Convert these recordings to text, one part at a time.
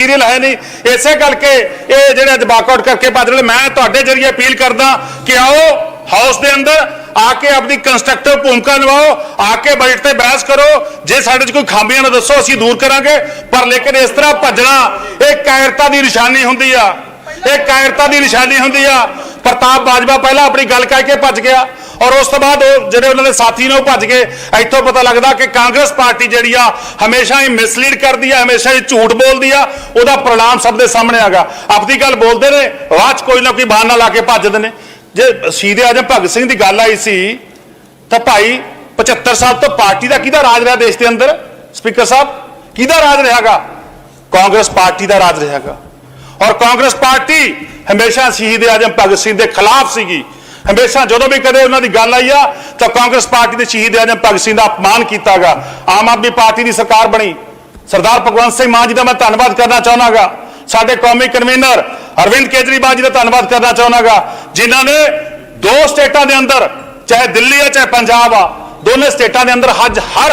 Material ਹੈ ਨਹੀਂ। ਇਸੇ ਕਰਕੇ ਇਹ ਜਿਹੜੇ ਅੱਜ ਵਾਕਆਊਟ ਕਰਕੇ ਭੱਜ ਮੈਂ ਤੁਹਾਡੇ ਜਰੀਏ ਅਪੀਲ ਕਰਦਾ ਕਿ ਆਓ ਹਾਊਸ ਦੇ ਅੰਦਰ ਆ ਕੇ ਆਪਣੀ ਕੰਸਟਰਕਟਿਵ ਭੂਮਿਕਾ ਨਿਭਾਓ, ਆ ਕੇ ਬਜਟ ਤੇ ਬਹਿਸ ਕਰੋ। ਜੇ ਸਾਡੇ 'ਚ ਕੋਈ ਖਾਮੀਆਂ ਨੇ ਦੱਸੋ, ਅਸੀਂ ਦੂਰ ਕਰਾਂਗੇ। ਪਰ ਲੇਕਿਨ ਇਸ ਤਰ੍ਹਾਂ ਭੱਜਣਾ, ਇਹ ਕਾਇਰਤਾ ਦੀ ਨਿਸ਼ਾਨੀ ਹੁੰਦੀ ਆ। ਇਹ ਕਾਇਰਤਾ ਦੀ ਨਿਸ਼ਾਨੀ ਹੁੰਦੀ ਆ। ਪ੍ਰਤਾਪ ਬਾਜਵਾ ਪਹਿਲਾਂ ਆਪਣੀ ਗੱਲ ਕਹਿ ਕੇ ਭੱਜ ਗਿਆ। ਔਰ ਉਸ ਤੋਂ ਬਾਅਦ ਉਹ ਜਿਹੜੇ ਉਹਨਾਂ ਦੇ ਸਾਥੀ ਨੇ ਉਹ ਭੱਜ ਗਏ ਇੱਥੋਂ ਪਤਾ ਲੱਗਦਾ ਕਿ ਕਾਂਗਰਸ ਪਾਰਟੀ ਜਿਹੜੀ ਆ ਹਮੇਸ਼ਾ ਹੀ ਮਿਸਲੀਡ ਕਰਦੀ ਆ, ਹਮੇਸ਼ਾ ਹੀ ਝੂਠ ਬੋਲਦੀ ਆ, ਉਹਦਾ ਪ੍ਰਣਾਮ ਸਭ ਦੇ ਸਾਹਮਣੇ ਆਗਾ ਆਪਦੀ ਗੱਲ ਬੋਲਦੇ ਨੇ, ਬਾਅਦ 'ਚ ਕੋਈ ਨਾ ਕੋਈ ਬਹਾਨਾ ਲਾ ਕੇ ਭੱਜਦੇ ਨੇ। ਜੇ ਸ਼ਹੀਦ ਆਜਮ ਭਗਤ ਸਿੰਘ ਦੀ ਗੱਲ ਆਈ ਸੀ, ਤਾਂ ਭਾਈ 75 ਸਾਲ ਤੋਂ ਪਾਰਟੀ ਦਾ ਕਿਹਦਾ ਰਾਜ ਰਿਹਾ ਦੇਸ਼ ਦੇ ਅੰਦਰ? ਸਪੀਕਰ ਸਾਹਿਬ, ਕਿਹਦਾ ਰਾਜ ਰਿਹਾਗਾ? ਕਾਂਗਰਸ ਪਾਰਟੀ ਦਾ ਰਾਜ ਰਿਹਾਗਾ। ਔਰ ਕਾਂਗਰਸ ਪਾਰਟੀ ਹਮੇਸ਼ਾ ਸ਼ਹੀਦ ਆਜਮ ਭਗਤ ਸਿੰਘ ਦੇ ਖਿਲਾਫ ਸੀਗੀ। ਹਮੇਸ਼ਾ ਜਦੋਂ ਵੀ ਕਦੇ ਉਹਨਾਂ ਦੀ ਗੱਲ ਆਈ ਆ, ਤਾਂ ਕਾਂਗਰਸ ਪਾਰਟੀ ਦੇ ਸ਼ਹੀਦ ਆਜਮ ਭਗਤ ਸਿੰਘ ਦਾ ਅਪਮਾਨ ਕੀਤਾਗਾ। ਆਮ ਆਦਮੀ ਪਾਰਟੀ ਦੀ ਸਰਕਾਰ ਬਣੀ। ਸਰਦਾਰ ਭਗਵੰਤ ਸਿੰਘ ਮਾਨ ਜੀ ਦਾ ਮੈਂ ਧੰਨਵਾਦ ਕਰਨਾ ਚਾਹੁੰਦਾਗਾ ਸਾਡੇ ਕੌਮੀ ਕਨਵੀਨਰ ਅਰਵਿੰਦ ਕੇਜਰੀਵਾਲ ਜੀ ਦਾ ਧੰਨਵਾਦ ਕਰਨਾ ਚਾਹੁੰਦਾਗਾ ਜਿਨ੍ਹਾਂ ਨੇ ਦੋ ਸਟੇਟਾਂ ਦੇ ਅੰਦਰ, ਚਾਹੇ ਦਿੱਲੀ ਆ, ਚਾਹੇ ਪੰਜਾਬ ਆ, ਦੋਨੇ ਸਟੇਟਾਂ ਦੇ ਅੰਦਰ ਅੱਜ ਹਰ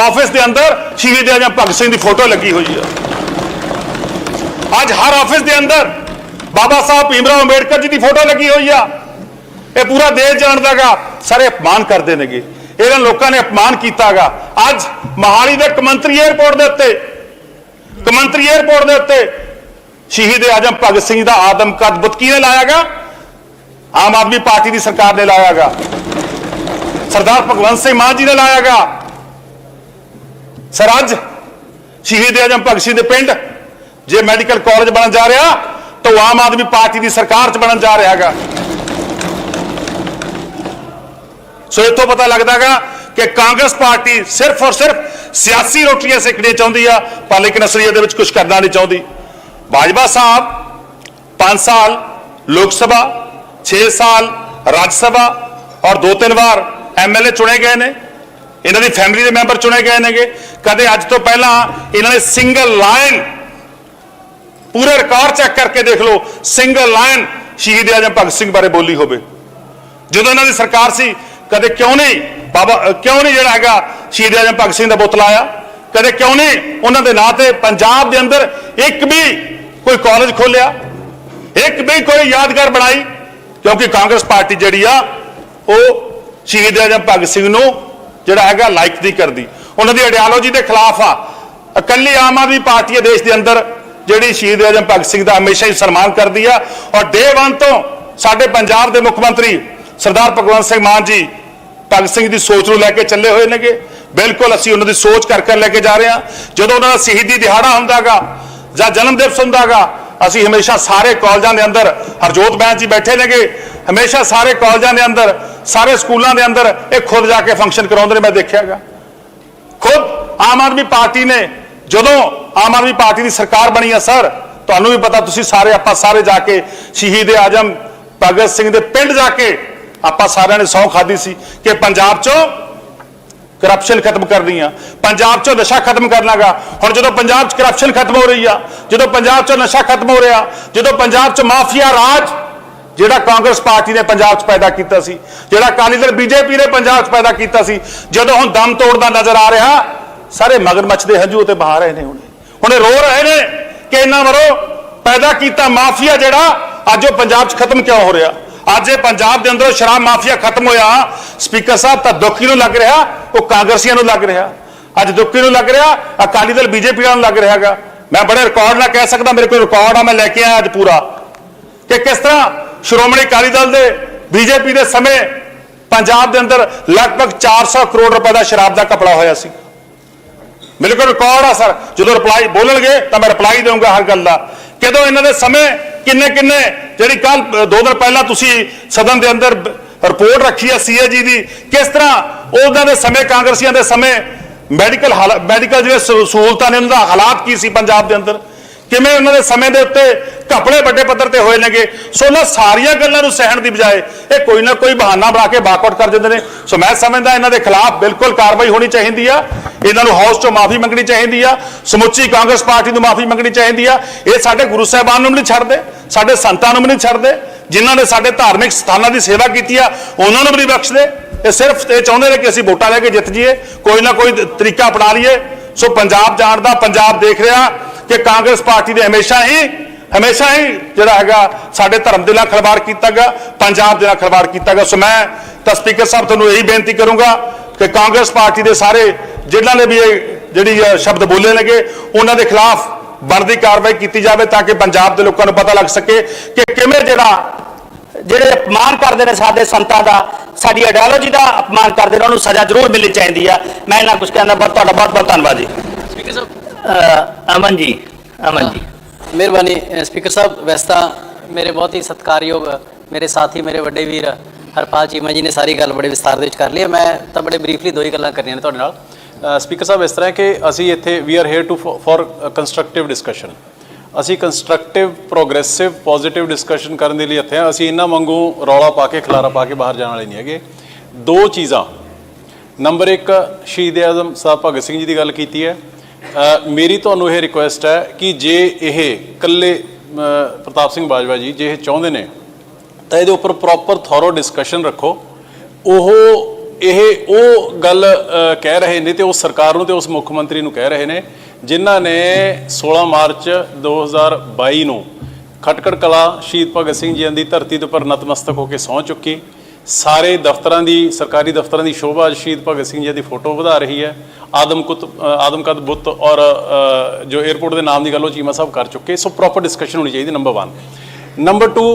ਆਫਿਸ ਦੇ ਅੰਦਰ ਸ਼ਹੀਦ ਆਜਮ ਭਗਤ ਸਿੰਘ ਦੀ ਫੋਟੋ ਲੱਗੀ ਹੋਈ ਆ। ਅੱਜ ਹਰ ਆਫਿਸ ਦੇ ਅੰਦਰ ਬਾਬਾ ਸਾਹਿਬ ਭੀਮਰਾਓ ਅੰਬੇਡਕਰ ਜੀ ਦੀ ਫੋਟੋ ਲੱਗੀ ਹੋਈ ਆ। ਇਹ ਪੂਰਾ ਦੇਸ਼ ਜਾਣਦਾਗਾ ਸਾਰੇ ਅਪਮਾਨ ਕਰਦੇ ਨੇਗੇ। ਇਹਨਾਂ ਲੋਕਾਂ ਨੇ ਅਪਮਾਨ ਕੀਤਾਗਾ ਅੱਜ ਮਹਾਲੀ ਦੇ ਕਮੰਤਰੀ 에ਅਰਪੋਰਟ ਦੇ ਉੱਤੇ, ਕਮੰਤਰੀ 에ਅਰਪੋਰਟ ਦੇ ਉੱਤੇ ਸ਼ਹੀਦ ਆਜਮ ਭਗਤ ਸਿੰਘ ਦਾ ਆਦਮ ਆਦਮਕਦ ਬੁੱਤ ਕਿਹਨੇ ਲਾਇਆਗਾ ਆਮ ਆਦਮੀ ਪਾਰਟੀ ਦੀ ਸਰਕਾਰ ਨੇ ਲਾਇਆਗਾ ਸਰਦਾਰ ਭਗਵੰਤ ਸਿੰਘ ਮਾਨ ਜੀ ਨੇ ਲਾਇਆਗਾ ਸਰ, ਅੱਜ ਸ਼ਹੀਦ ਆਜਮ ਭਗਤ ਸਿੰਘ ਦੇ ਪਿੰਡ, ਜੇ ਮੈਡੀਕਲ ਕਾਲਜ ਬਣਨ ਜਾ ਰਿਹਾ, ਤਾਂ ਉਹ ਆਮ ਆਦਮੀ ਪਾਰਟੀ ਦੀ ਸਰਕਾਰ 'ਚ ਬਣਨ ਜਾ ਰਿਹਾ ਹੈਗਾ ਸੋ ਇੱਥੋਂ ਪਤਾ ਲੱਗਦਾਗਾ ਕਿ ਕਾਂਗਰਸ ਪਾਰਟੀ ਸਿਰਫ ਔਰ ਸਿਰਫ ਸਿਆਸੀ ਰੋਟੀਆਂ ਸੇਕਣੀਆਂ ਚਾਹੁੰਦੀ ਆ, ਪਰ ਲੇਕਿਨ ਅਸਲੀਅਤ ਦੇ ਵਿੱਚ ਕੁਝ ਕਰਨਾ ਨਹੀਂ ਚਾਹੁੰਦੀ। ਬਾਜਵਾ ਸਾਹਿਬ 5 ਸਾਲ ਲੋਕ ਸਭਾ 6 ਸਾਲ ਰਾਜ ਸਭਾ ਔਰ ਦੋ ਤਿੰਨ ਵਾਰ ਐਮਐਲਏ ਚੁਣੇ ਗਏ ਨੇ। ਇਹਨਾਂ ਦੀ ਫੈਮਿਲੀ ਦੇ ਮੈਂਬਰ ਚੁਣੇ ਗਏ ਨੇਗੇ। ਕਦੇ ਅੱਜ ਤੋਂ ਪਹਿਲਾਂ ਇਹਨਾਂ ਨੇ ਸਿੰਗਲ ਲਾਈਨ ਪੂਰੇ ਰਿਕਾਰਡ ਚੈੱਕ ਕਰਕੇ ਦੇਖ ਲਓ, ਸਿੰਗਲ ਲਾਈਨ ਸ਼ਹੀਦ ਆਜਮ ਭਗਤ ਸਿੰਘ ਬਾਰੇ ਬੋਲੀ ਹੋਵੇ। ਜਦੋਂ ਇਹਨਾਂ ਦੀ ਸਰਕਾਰ ਸੀ ਕਦੇ ਕਿਉਂ ਨਹੀਂ ਬਾਬਾ ਕਿਉਂ ਨਹੀਂ ਜਿਹੜਾ ਹੈਗਾ ਸ਼ਹੀਦ ਆਜਮ ਭਗਤ ਸਿੰਘ ਦਾ ਬੁੱਤ ਲਾਇਆ? ਕਦੇ ਕਿਉਂ ਨਹੀਂ ਉਹਨਾਂ ਦੇ ਨਾਂ ਤੇ ਪੰਜਾਬ ਦੇ ਅੰਦਰ ਇੱਕ ਵੀ ਕੋਈ ਕਾਲਜ ਖੋਲਿਆ ਇੱਕ ਵੀ ਕੋਈ ਯਾਦਗਾਰ ਬਣਾਈ? ਕਿਉਂਕਿ ਕਾਂਗਰਸ ਪਾਰਟੀ ਜਿਹੜੀ ਆ, ਉਹ ਸ਼ਹੀਦ ਆਜਮ ਭਗਤ ਸਿੰਘ ਨੂੰ ਜਿਹੜਾ ਹੈਗਾ ਲਾਈਕ ਨਹੀਂ ਕਰਦੀ। ਉਹਨਾਂ ਦੀ ਆਈਡੀਓਲੋਜੀ ਦੇ ਖਿਲਾਫ ਆ। ਇਕੱਲੀ ਆਮ ਆਦਮੀ ਪਾਰਟੀ ਹੈ ਦੇਸ਼ ਦੇ ਅੰਦਰ, ਜਿਹੜੀ ਸ਼ਹੀਦ ਆਜਮ ਭਗਤ ਸਿੰਘ ਦਾ ਹਮੇਸ਼ਾ ਹੀ ਸਨਮਾਨ ਕਰਦੀ ਆ। ਔਰ ਡੇ 1 ਤੋਂ ਸਾਡੇ ਪੰਜਾਬ ਦੇ ਮੁੱਖ ਮੰਤਰੀ ਸਰਦਾਰ ਭਗਵੰਤ ਸਿੰਘ ਮਾਨ ਜੀ ਭਗਤ ਸਿੰਘ ਦੀ ਸੋਚ ਨੂੰ ਲੈ ਕੇ ਚੱਲੇ ਹੋਏ ਨੇਗੇ। ਬਿਲਕੁਲ ਅਸੀਂ ਉਹਨਾਂ ਦੀ ਸੋਚ ਕਰ ਕਰ ਲੈ ਕੇ ਜਾ ਰਹੇ ਹਾਂ। ਜਦੋਂ ਉਹਨਾਂ ਦਾ ਸ਼ਹੀਦੀ ਦਿਹਾੜਾ ਹੁੰਦਾਗਾ ਜਾਂ ਜਨਮ ਦਿਵਸ ਹੁੰਦਾਗਾ, ਅਸੀਂ ਹਮੇਸ਼ਾ ਸਾਰੇ ਕਾਲਜਾਂ ਦੇ ਅੰਦਰ ਹਰਜੋਤ ਬੈਂਚ ਜੀ ਬੈਠੇ ਨੇਗੇ। ਹਮੇਸ਼ਾ ਸਾਰੇ ਕਾਲਜਾਂ ਦੇ ਅੰਦਰ, ਸਾਰੇ ਸਕੂਲਾਂ ਦੇ ਅੰਦਰ ਇਹ ਖੁਦ ਜਾ ਕੇ ਫੰਕਸ਼ਨ ਕਰਾਉਂਦੇ ਨੇ। ਮੈਂ ਦੇਖਿਆਗਾ ਖੁਦ ਆਮ ਆਦਮੀ ਪਾਰਟੀ ਨੇ, ਜਦੋਂ ਆਮ ਆਦਮੀ ਪਾਰਟੀ ਦੀ ਸਰਕਾਰ ਬਣੀ ਆ ਸਰ, ਤੁਹਾਨੂੰ ਵੀ ਪਤਾ ਤੁਸੀਂ ਸਾਰੇ, ਆਪਾਂ ਸਾਰੇ ਜਾ ਕੇ ਸ਼ਹੀਦ ਆਜਮ ਭਗਤ ਸਿੰਘ ਦੇ ਪਿੰਡ ਜਾ ਕੇ ਆਪਾਂ ਸਾਰਿਆਂ ਨੇ ਸਹੁੰ ਖਾਦੀ ਸੀ ਕਿ ਪੰਜਾਬ 'ਚੋਂ ਕਰਪਸ਼ਨ ਖਤਮ ਕਰਨੀ ਆ ਪੰਜਾਬ 'ਚੋਂ ਨਸ਼ਾ ਖਤਮ ਕਰਨਾਗਾ। ਹੁਣ ਜਦੋਂ ਪੰਜਾਬ 'ਚ ਕਰਪਸ਼ਨ ਖਤਮ ਹੋ ਰਹੀ ਆ, ਜਦੋਂ ਪੰਜਾਬ 'ਚੋਂ ਨਸ਼ਾ ਖਤਮ ਹੋ ਰਿਹਾ, ਜਦੋਂ ਪੰਜਾਬ 'ਚ ਮਾਫੀਆ ਰਾਜ, ਜਿਹੜਾ ਕਾਂਗਰਸ ਪਾਰਟੀ ਨੇ ਪੰਜਾਬ 'ਚ ਪੈਦਾ ਕੀਤਾ ਸੀ, ਜਿਹੜਾ ਅਕਾਲੀ ਦਲ ਬੀਜੇਪੀ ਨੇ ਪੰਜਾਬ 'ਚ ਪੈਦਾ ਕੀਤਾ ਸੀ, ਜਦੋਂ ਹੁਣ ਦਮ ਤੋੜਦਾ ਨਜ਼ਰ ਆ ਰਿਹਾ, ਸਾਰੇ ਮਗਰਮੱਛ ਦੇ ਹੰਝੂ ਤੇ ਬਹਾ ਰਹੇ ਨੇ ਹੁਣੇ। ਹੁਣੇ ਰੋ ਰਹੇ ਨੇ ਕਿ ਇਹਨਾਂ ਵਰੋਂ ਪੈਦਾ ਕੀਤਾ ਮਾਫੀਆ ਜਿਹੜਾ ਅੱਜ ਉਹ ਪੰਜਾਬ 'ਚ ਖਤਮ ਕਿਉਂ ਹੋ ਰਿਹਾ। ਅੱਜ ਇਹ ਪੰਜਾਬ ਦੇ ਅੰਦਰੋਂ ਸ਼ਰਾਬ ਮਾਫੀਆ ਖਤਮ ਹੋਇਆ। ਸਪੀਕਰ ਸਾਹਿਬ, ਤਾਂ ਦੁੱਖੀ ਨੂੰ ਲੱਗ ਰਿਹਾ, ਉਹ ਕਾਂਗਰਸੀਆਂ ਨੂੰ ਲੱਗ ਰਿਹਾ। ਅੱਜ ਦੁੱਖੀ ਨੂੰ ਲੱਗ ਰਿਹਾ, ਅਕਾਲੀ ਦਲ ਬੀਜੇਪੀ ਨੂੰ ਲੱਗ ਰਿਹਾਗਾ ਮੈਂ ਬੜੇ ਰਿਕਾਰਡ ਨਾਲ ਕਹਿ ਸਕਦਾ, ਮੇਰੇ ਕੋਲ ਰਿਕਾਰਡ ਆ, ਮੈਂ ਲੈ ਕੇ ਆਇਆ ਅੱਜ ਪੂਰਾ। ਕਿ ਕਿਸ ਤਰ੍ਹਾਂ ਸ਼੍ਰੋਮਣੀ ਅਕਾਲੀ ਦਲ ਦੇ, ਬੀਜੇਪੀ ਦੇ ਸਮੇਂ ਪੰਜਾਬ ਦੇ ਅੰਦਰ ਲਗਭਗ 400 ਕਰੋੜ ਰੁਪਏ ਦਾ ਸ਼ਰਾਬ ਦਾ ਕਪੜਾ ਹੋਇਆ ਸੀ। ਮੇਰੇ ਕੋਲ ਰਿਕਾਰਡ ਆ, ਸਰ। ਜਦੋਂ ਰਿਪਲਾਈ ਬੋਲਣਗੇ, ਤਾਂ ਮੈਂ ਰਿਪਲਾਈ ਦੇਵਾਂਗਾ ਹਰ ਗੱਲ ਦਾ। ਕਦੋਂ ਇਹਨਾਂ ਦੇ ਸਮੇਂ ਕਿੰਨੇ ਕਿੰਨੇ? ਜਿਹੜੀ ਕੱਲ ਦੋ ਦਿਨ ਪਹਿਲਾਂ ਤੁਸੀਂ ਸਦਨ ਦੇ ਅੰਦਰ ਰਿਪੋਰਟ ਰੱਖੀ ਹੈ ਸੀਏਜੀ ਦੀ, ਕਿਸ ਤਰ੍ਹਾਂ ਉਹਨਾਂ ਦੇ ਸਮੇਂ, ਕਾਂਗਰਸੀਆਂ ਦੇ ਸਮੇਂ ਮੈਡੀਕਲ ਮੈਡੀਕਲ ਜਿਹੜੇ ਸਹੂ- ਸਹੂਲਤਾਂ ਨੇ ਉਹਨਾਂ ਦਾ ਹਾਲਾਤ ਕੀ ਸੀ ਪੰਜਾਬ ਦੇ ਅੰਦਰ? ਕਿਵੇਂ ਉਹਨਾਂ ਦੇ ਸਮੇਂ ਦੇ ਉੱਤੇ ਘਪਲੇ ਵੱਡੇ ਪੱਧਰ ਤੇ ਹੋਏ ਨੇਗੇ? ਸੋ ਉਹਨਾਂ ਸਾਰੀਆਂ ਗੱਲਾਂ ਨੂੰ ਸਹਿਣ ਦੀ ਬਜਾਏ ਇਹ ਕੋਈ ਨਾ ਕੋਈ ਬਹਾਨਾ ਬਣਾ ਕੇ ਬਾਕਆਊਟ ਕਰ ਦਿੰਦੇ ਨੇ। ਸੋ ਮੈਂ ਸਮਝਦਾ ਇਹਨਾਂ ਦੇ ਖਿਲਾਫ ਬਿਲਕੁਲ ਕਾਰਵਾਈ ਹੋਣੀ ਚਾਹੀਦੀ ਆ। ਇਹਨਾਂ ਨੂੰ ਹਾਊਸ 'ਚੋਂ ਮਾਫੀ ਮੰਗਣੀ ਚਾਹੀਦੀ ਆ। ਸਮੁੱਚੀ ਕਾਂਗਰਸ ਪਾਰਟੀ ਨੂੰ ਮਾਫੀ ਮੰਗਣੀ ਚਾਹੀਦੀ ਆ। ਇਹ ਸਾਡੇ ਗੁਰੂ ਸਾਹਿਬਾਨ ਨੂੰ ਵੀ ਨਹੀਂ ਛੱਡਦੇ, ਸਾਡੇ ਸੰਤਾਂ ਨੂੰ ਵੀ ਨਹੀਂ ਛੱਡਦੇ, ਜਿਨ੍ਹਾਂ ਨੇ ਸਾਡੇ ਧਾਰਮਿਕ ਸਥਾਨਾਂ ਦੀ ਸੇਵਾ ਕੀਤੀ ਆ, ਉਹਨਾਂ ਨੂੰ ਵੀ ਨਹੀਂ ਬਖਸ਼ਦੇ। ਇਹ ਸਿਰਫ ਇਹ ਚਾਹੁੰਦੇ ਨੇ ਕਿ ਅਸੀਂ ਵੋਟਾਂ ਲੈ ਕੇ ਜਿੱਤ ਜਾਈਏ, ਕੋਈ ਨਾ ਕੋਈ ਤਰੀਕਾ ਅਪਣਾ ਲਈਏ। ਸੋ ਪੰਜਾਬ ਜਾਣਦਾ ਪੰਜਾਬ ਦੇਖ ਰਿਹਾ ਕਿ ਕਾਂਗਰਸ ਪਾਰਟੀ ਨੇ ਹਮੇਸ਼ਾ ਹੀ ਹਮੇਸ਼ਾ ਹੀ ਜਿਹੜਾ ਹੈਗਾ ਸਾਡੇ ਧਰਮ ਦੇ ਨਾਲ ਖਿਲਵਾੜ ਕੀਤਾ ਗਿਆ, ਪੰਜਾਬ ਦੇ ਨਾਲ ਖਿਲਵਾੜ ਕੀਤਾ ਗਿਆ। ਸੋ ਮੈਂ ਤਾਂ ਸਪੀਕਰ ਸਾਹਿਬ ਤੁਹਾਨੂੰ ਇਹੀ ਬੇਨਤੀ ਕਰੂੰਗਾ ਕਿ ਕਾਂਗਰਸ ਪਾਰਟੀ ਦੇ ਸਾਰੇ ਜਿਨ੍ਹਾਂ ਨੇ ਵੀ ਇਹ ਜਿਹੜੀ ਸ਼ਬਦ ਬੋਲੇ ਨੇਗੇ ਉਹਨਾਂ ਦੇ ਖਿਲਾਫ ਬਣਦੀ ਕਾਰਵਾਈ ਕੀਤੀ ਜਾਵੇ ਤਾਂ ਕਿ ਪੰਜਾਬ ਦੇ ਲੋਕਾਂ ਨੂੰ ਪਤਾ ਲੱਗ ਸਕੇ ਕਿ ਕਿਵੇਂ ਜਿਹੜਾ ਜਿਹੜੇ ਅਪਮਾਨ ਕਰਦੇ ਨੇ ਸਾਡੇ ਸੰਤਾਂ ਦਾ ਸਾਡੀ ਆਈਡੀਓਲੋਜੀ ਦਾ ਅਪਮਾਨ ਕਰਦੇ ਨੇ ਉਹਨੂੰ ਸਜ਼ਾ ਜ਼ਰੂਰ ਮਿਲਣੀ ਚਾਹੀਦੀ ਆ। ਮੈਂ ਇਹਨਾਂ ਕੁਝ ਕਹਿੰਦਾ ਬਹੁਤ ਤੁਹਾਡਾ ਬਹੁਤ ਬਹੁਤ ਧੰਨਵਾਦ ਜੀ। ਸਪੀਕਰ ਸਾਹਿਬ। ਅ, ਅਮਨ ਜੀ ਅਮਨ ਜੀ। ਮਿਹਰਬਾਨੀ ਅ, ਸਪੀਕਰ ਸਾਹਿਬ ਵੈਸੇ ਤਾਂ ਮੇਰੇ ਬਹੁਤ ਹੀ ਸਤਿਕਾਰਯੋਗ ਮੇਰੇ ਸਾਥੀ ਮੇਰੇ ਵੱਡੇ ਵੀਰ ਹਰਪਾਲ ਚੀਮਾ ਜੀ ਨੇ ਸਾਰੀ ਗੱਲ ਬੜੇ ਵਿਸਤਾਰ ਦੇ ਵਿੱਚ ਕਰ ਲਈ ਹੈ। ਮੈਂ ਤਾਂ ਬੜੇ ਬਰੀਫਲੀ ਦੋ ਹੀ ਗੱਲਾਂ ਕਰਨੀਆਂ ਨੇ ਤੁਹਾਡੇ ਨਾਲ। ਸਪੀਕਰ ਸਾਹਿਬ ਇਸ ਤਰ੍ਹਾਂ ਕਿ ਅਸੀਂ ਇੱਥੇ we are here to for constructive discussion ਅਸੀਂ ਕੰਸਟਰਕਟਿਵ ਪ੍ਰੋਗਰੈਸਿਵ ਪੋਜ਼ਿਟਿਵ ਡਿਸਕਸ਼ਨ ਕਰਨ ਦੇ ਲਈ ਇੱਥੇ ਹਾਂ। ਅਸੀਂ ਇਹਨਾਂ ਵਾਂਗੂ ਰੌਲਾ ਪਾ ਕੇ, ਖਲਾਰਾ ਪਾ ਕੇ ਬਾਹਰ ਜਾਣ ਵਾਲੇ ਨਹੀਂ ਹੈਗੇ। ਦੋ ਚੀਜ਼ਾਂ। ਨੰਬਰ 1 ਸ਼ਹੀਦ ਆਜ਼ਮ ਸਾਹਿਬ ਭਗਤ ਸਿੰਘ ਜੀ ਦੀ ਗੱਲ ਕੀਤੀ ਹੈ। ਮੇਰੀ ਤੁਹਾਨੂੰ ਇਹ ਰਿਕੁਐਸਟ ਹੈ ਕਿ ਜੇ ਇਹ ਇਕੱਲੇ ਪ੍ਰਤਾਪ ਸਿੰਘ ਬਾਜਵਾ ਜੀ, ਜੇ ਇਹ ਚਾਹੁੰਦੇ ਨੇ, ਤਾਂ ਇਹਦੇ ਉੱਪਰ ਪ੍ਰੋਪਰ ਥੋਰੋ ਡਿਸਕਸ਼ਨ ਰੱਖੋ। ਉਹ ਇਹ ਉਹ ਗੱਲ ਕਹਿ ਰਹੇ ਨੇ ਤੇ ਉਸ ਸਰਕਾਰ ਨੂੰ ਤੇ ਉਸ ਮੁੱਖ ਮੰਤਰੀ ਨੂੰ ਕਹਿ ਰਹੇ ਨੇ ਜਿਨ੍ਹਾਂ ਨੇ 16 ਮਾਰਚ 2022 ਨੂੰ ਖਟਕੜ ਕਲਾ ਸ਼ਹੀਦ ਭਗਤ ਸਿੰਘ ਜੀ ਦੀ ਧਰਤੀ ਦੇ ਉੱਪਰ ਨਤਮਸਤਕ ਹੋ ਕੇ ਸਹੁੰ ਚੁੱਕੀ। ਸਾਰੇ ਦਫ਼ਤਰਾਂ ਦੀ ਸਰਕਾਰੀ ਦਫ਼ਤਰਾਂ ਦੀ ਸ਼ੋਭਾ ਸ਼ਹੀਦ ਭਗਤ ਸਿੰਘ ਜੀ ਦੀ ਫੋਟੋ ਵਧਾ ਰਹੀ ਹੈ। ਆਦਮਕੁੱਤ ਅ, ਆਦਮਕਦ ਬੁੱਤ ਔਰ ਜੋ 에어ਪੋਰਟ ਦੇ ਨਾਮ ਦੀ ਗੱਲ ਉਹ ਚੀਮਾ ਸਾਹਿਬ ਕਰ ਚੁੱਕੇ। ਸੋ ਪ੍ਰੋਪਰ ਡਿਸਕਸ਼ਨ ਹੋਣੀ ਚਾਹੀਦੀ ਨੰਬਰ 1 ਨੰਬਰ 2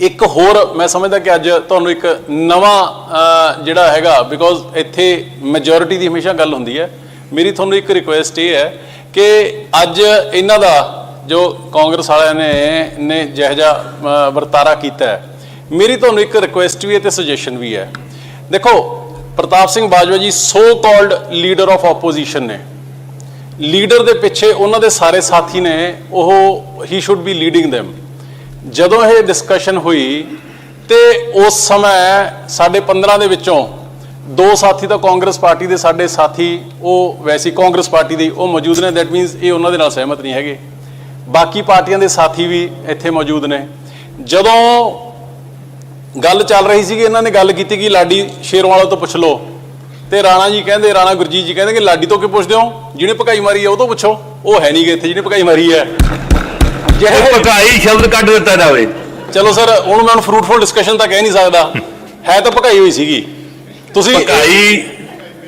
ਇੱਕ ਹੋਰ ਮੈਂ ਸਮਝਦਾ ਕਿ ਅੱਜ ਤੁਹਾਨੂੰ ਇੱਕ ਨਵਾਂ ਜਿਹੜਾ ਹੈਗਾ ਬਿਕੋਜ਼ ਇੱਥੇ ਮੈਜੋਰਿਟੀ ਦੀ ਹਮੇਸ਼ਾ ਗੱਲ ਹੁੰਦੀ ਹੈ। ਮੇਰੀ ਤੁਹਾਨੂੰ ਇੱਕ ਰਿਕੁਐਸਟ ਇਹ ਹੈ ਕਿ ਅੱਜ ਇਹਨਾਂ ਦਾ ਜੋ ਕਾਂਗਰਸ ਵਾਲਿਆਂ ਨੇ ਨੇ ਜਿਹੋ ਜਿਹਾ ਵਰਤਾਰਾ ਕੀਤਾ ਮੇਰੀ ਤੁਹਾਨੂੰ ਇੱਕ ਰਿਕੁਐਸਟ ਵੀ ਹੈ ਤੇ ਸੁਜੈਸ਼ਨ ਵੀ ਹੈ। ਦੇਖੋ, Pratap Singh Bajwa ji so called leader of opposition ਨੇ। ਲੀਡਰ ਦੇ ਪਿੱਛੇ ਉਹਨਾਂ ਦੇ ਸਾਰੇ ਸਾਥੀ ਨੇ, ਉਹ ਹੀ ਸ਼ੁੱਡ ਬੀ ਲੀਡਿੰਗ them ਜਦੋਂ ਇਹ ਡਿਸਕਸ਼ਨ ਹੋਈ ਤੇ ਉਸ ਸਮੇਂ ਸਾਡੇ 15 ਦੇ ਵਿੱਚੋਂ ਦੋ ਸਾਥੀ ਤਾਂ ਕਾਂਗਰਸ ਪਾਰਟੀ ਦੇ ਸਾਡੇ ਸਾਥੀ, ਉਹ ਵੈਸੀ ਕਾਂਗਰਸ ਪਾਰਟੀ ਦੇ ਉਹ ਮੌਜੂਦ ਨੇ ਦੈਟ ਮੀਨਸ ਇਹ ਉਹਨਾਂ ਦੇ ਨਾਲ ਸਹਿਮਤ ਨਹੀਂ ਹੈਗੇ। ਬਾਕੀ ਪਾਰਟੀਆਂ ਦੇ ਸਾਥੀ ਵੀ ਇੱਥੇ ਮੌਜੂਦ ਨੇ। ਜਦੋਂ ਗੱਲ ਚੱਲ ਰਹੀ ਸੀ ਕਿ ਇਹਨਾਂ ਨੇ ਗੱਲ ਕੀਤੀ ਕਿ ਲਾਡੀ ਸ਼ੇਰਵਾਲਾ ਤੋਂ ਪੁੱਛ ਲਓ। ਤੇ ਰਾਣਾ ਜੀ ਕਹਿੰਦੇ, ਰਾਣਾ ਗੁਰਜੀਤ ਜੀ ਕਹਿੰਦੇ ਕਿ ਲਾਡੀ ਤੋਂ ਕੀ ਪੁੱਛਦੇ ਹੋ? ਜਿਹਨੇ ਭਕਾਈ ਮਾਰੀ ਹੈ, ਉਹ ਤੋਂ ਪੁੱਛੋ। ਉਹ ਹੈ ਨਹੀਂ ਗਏ ਇੱਥੇ, ਜਿਹਨੇ ਭਕਾਈ ਮਾਰੀ ਹੈ। ਜਿਹੜੇ ਭਕਾਈ ਸ਼ਬਦ ਕੱਢ ਦਿੱਤਾ ਜਾਵੇ। ਚਲੋ ਸਰ ਹੁਣ ਮੈਂ ਹੁਣ ਫਰੂਟਫੁਲ ਡਿਸਕਸ਼ਨ ਤਾਂ ਕਹਿ ਨਹੀਂ ਸਕਦਾ। ਹੈ ਤਾਂ ਭਕਾਈ ਹੋਈ ਸੀਗੀ। ਤੁਸੀਂ ਭਕਾਈ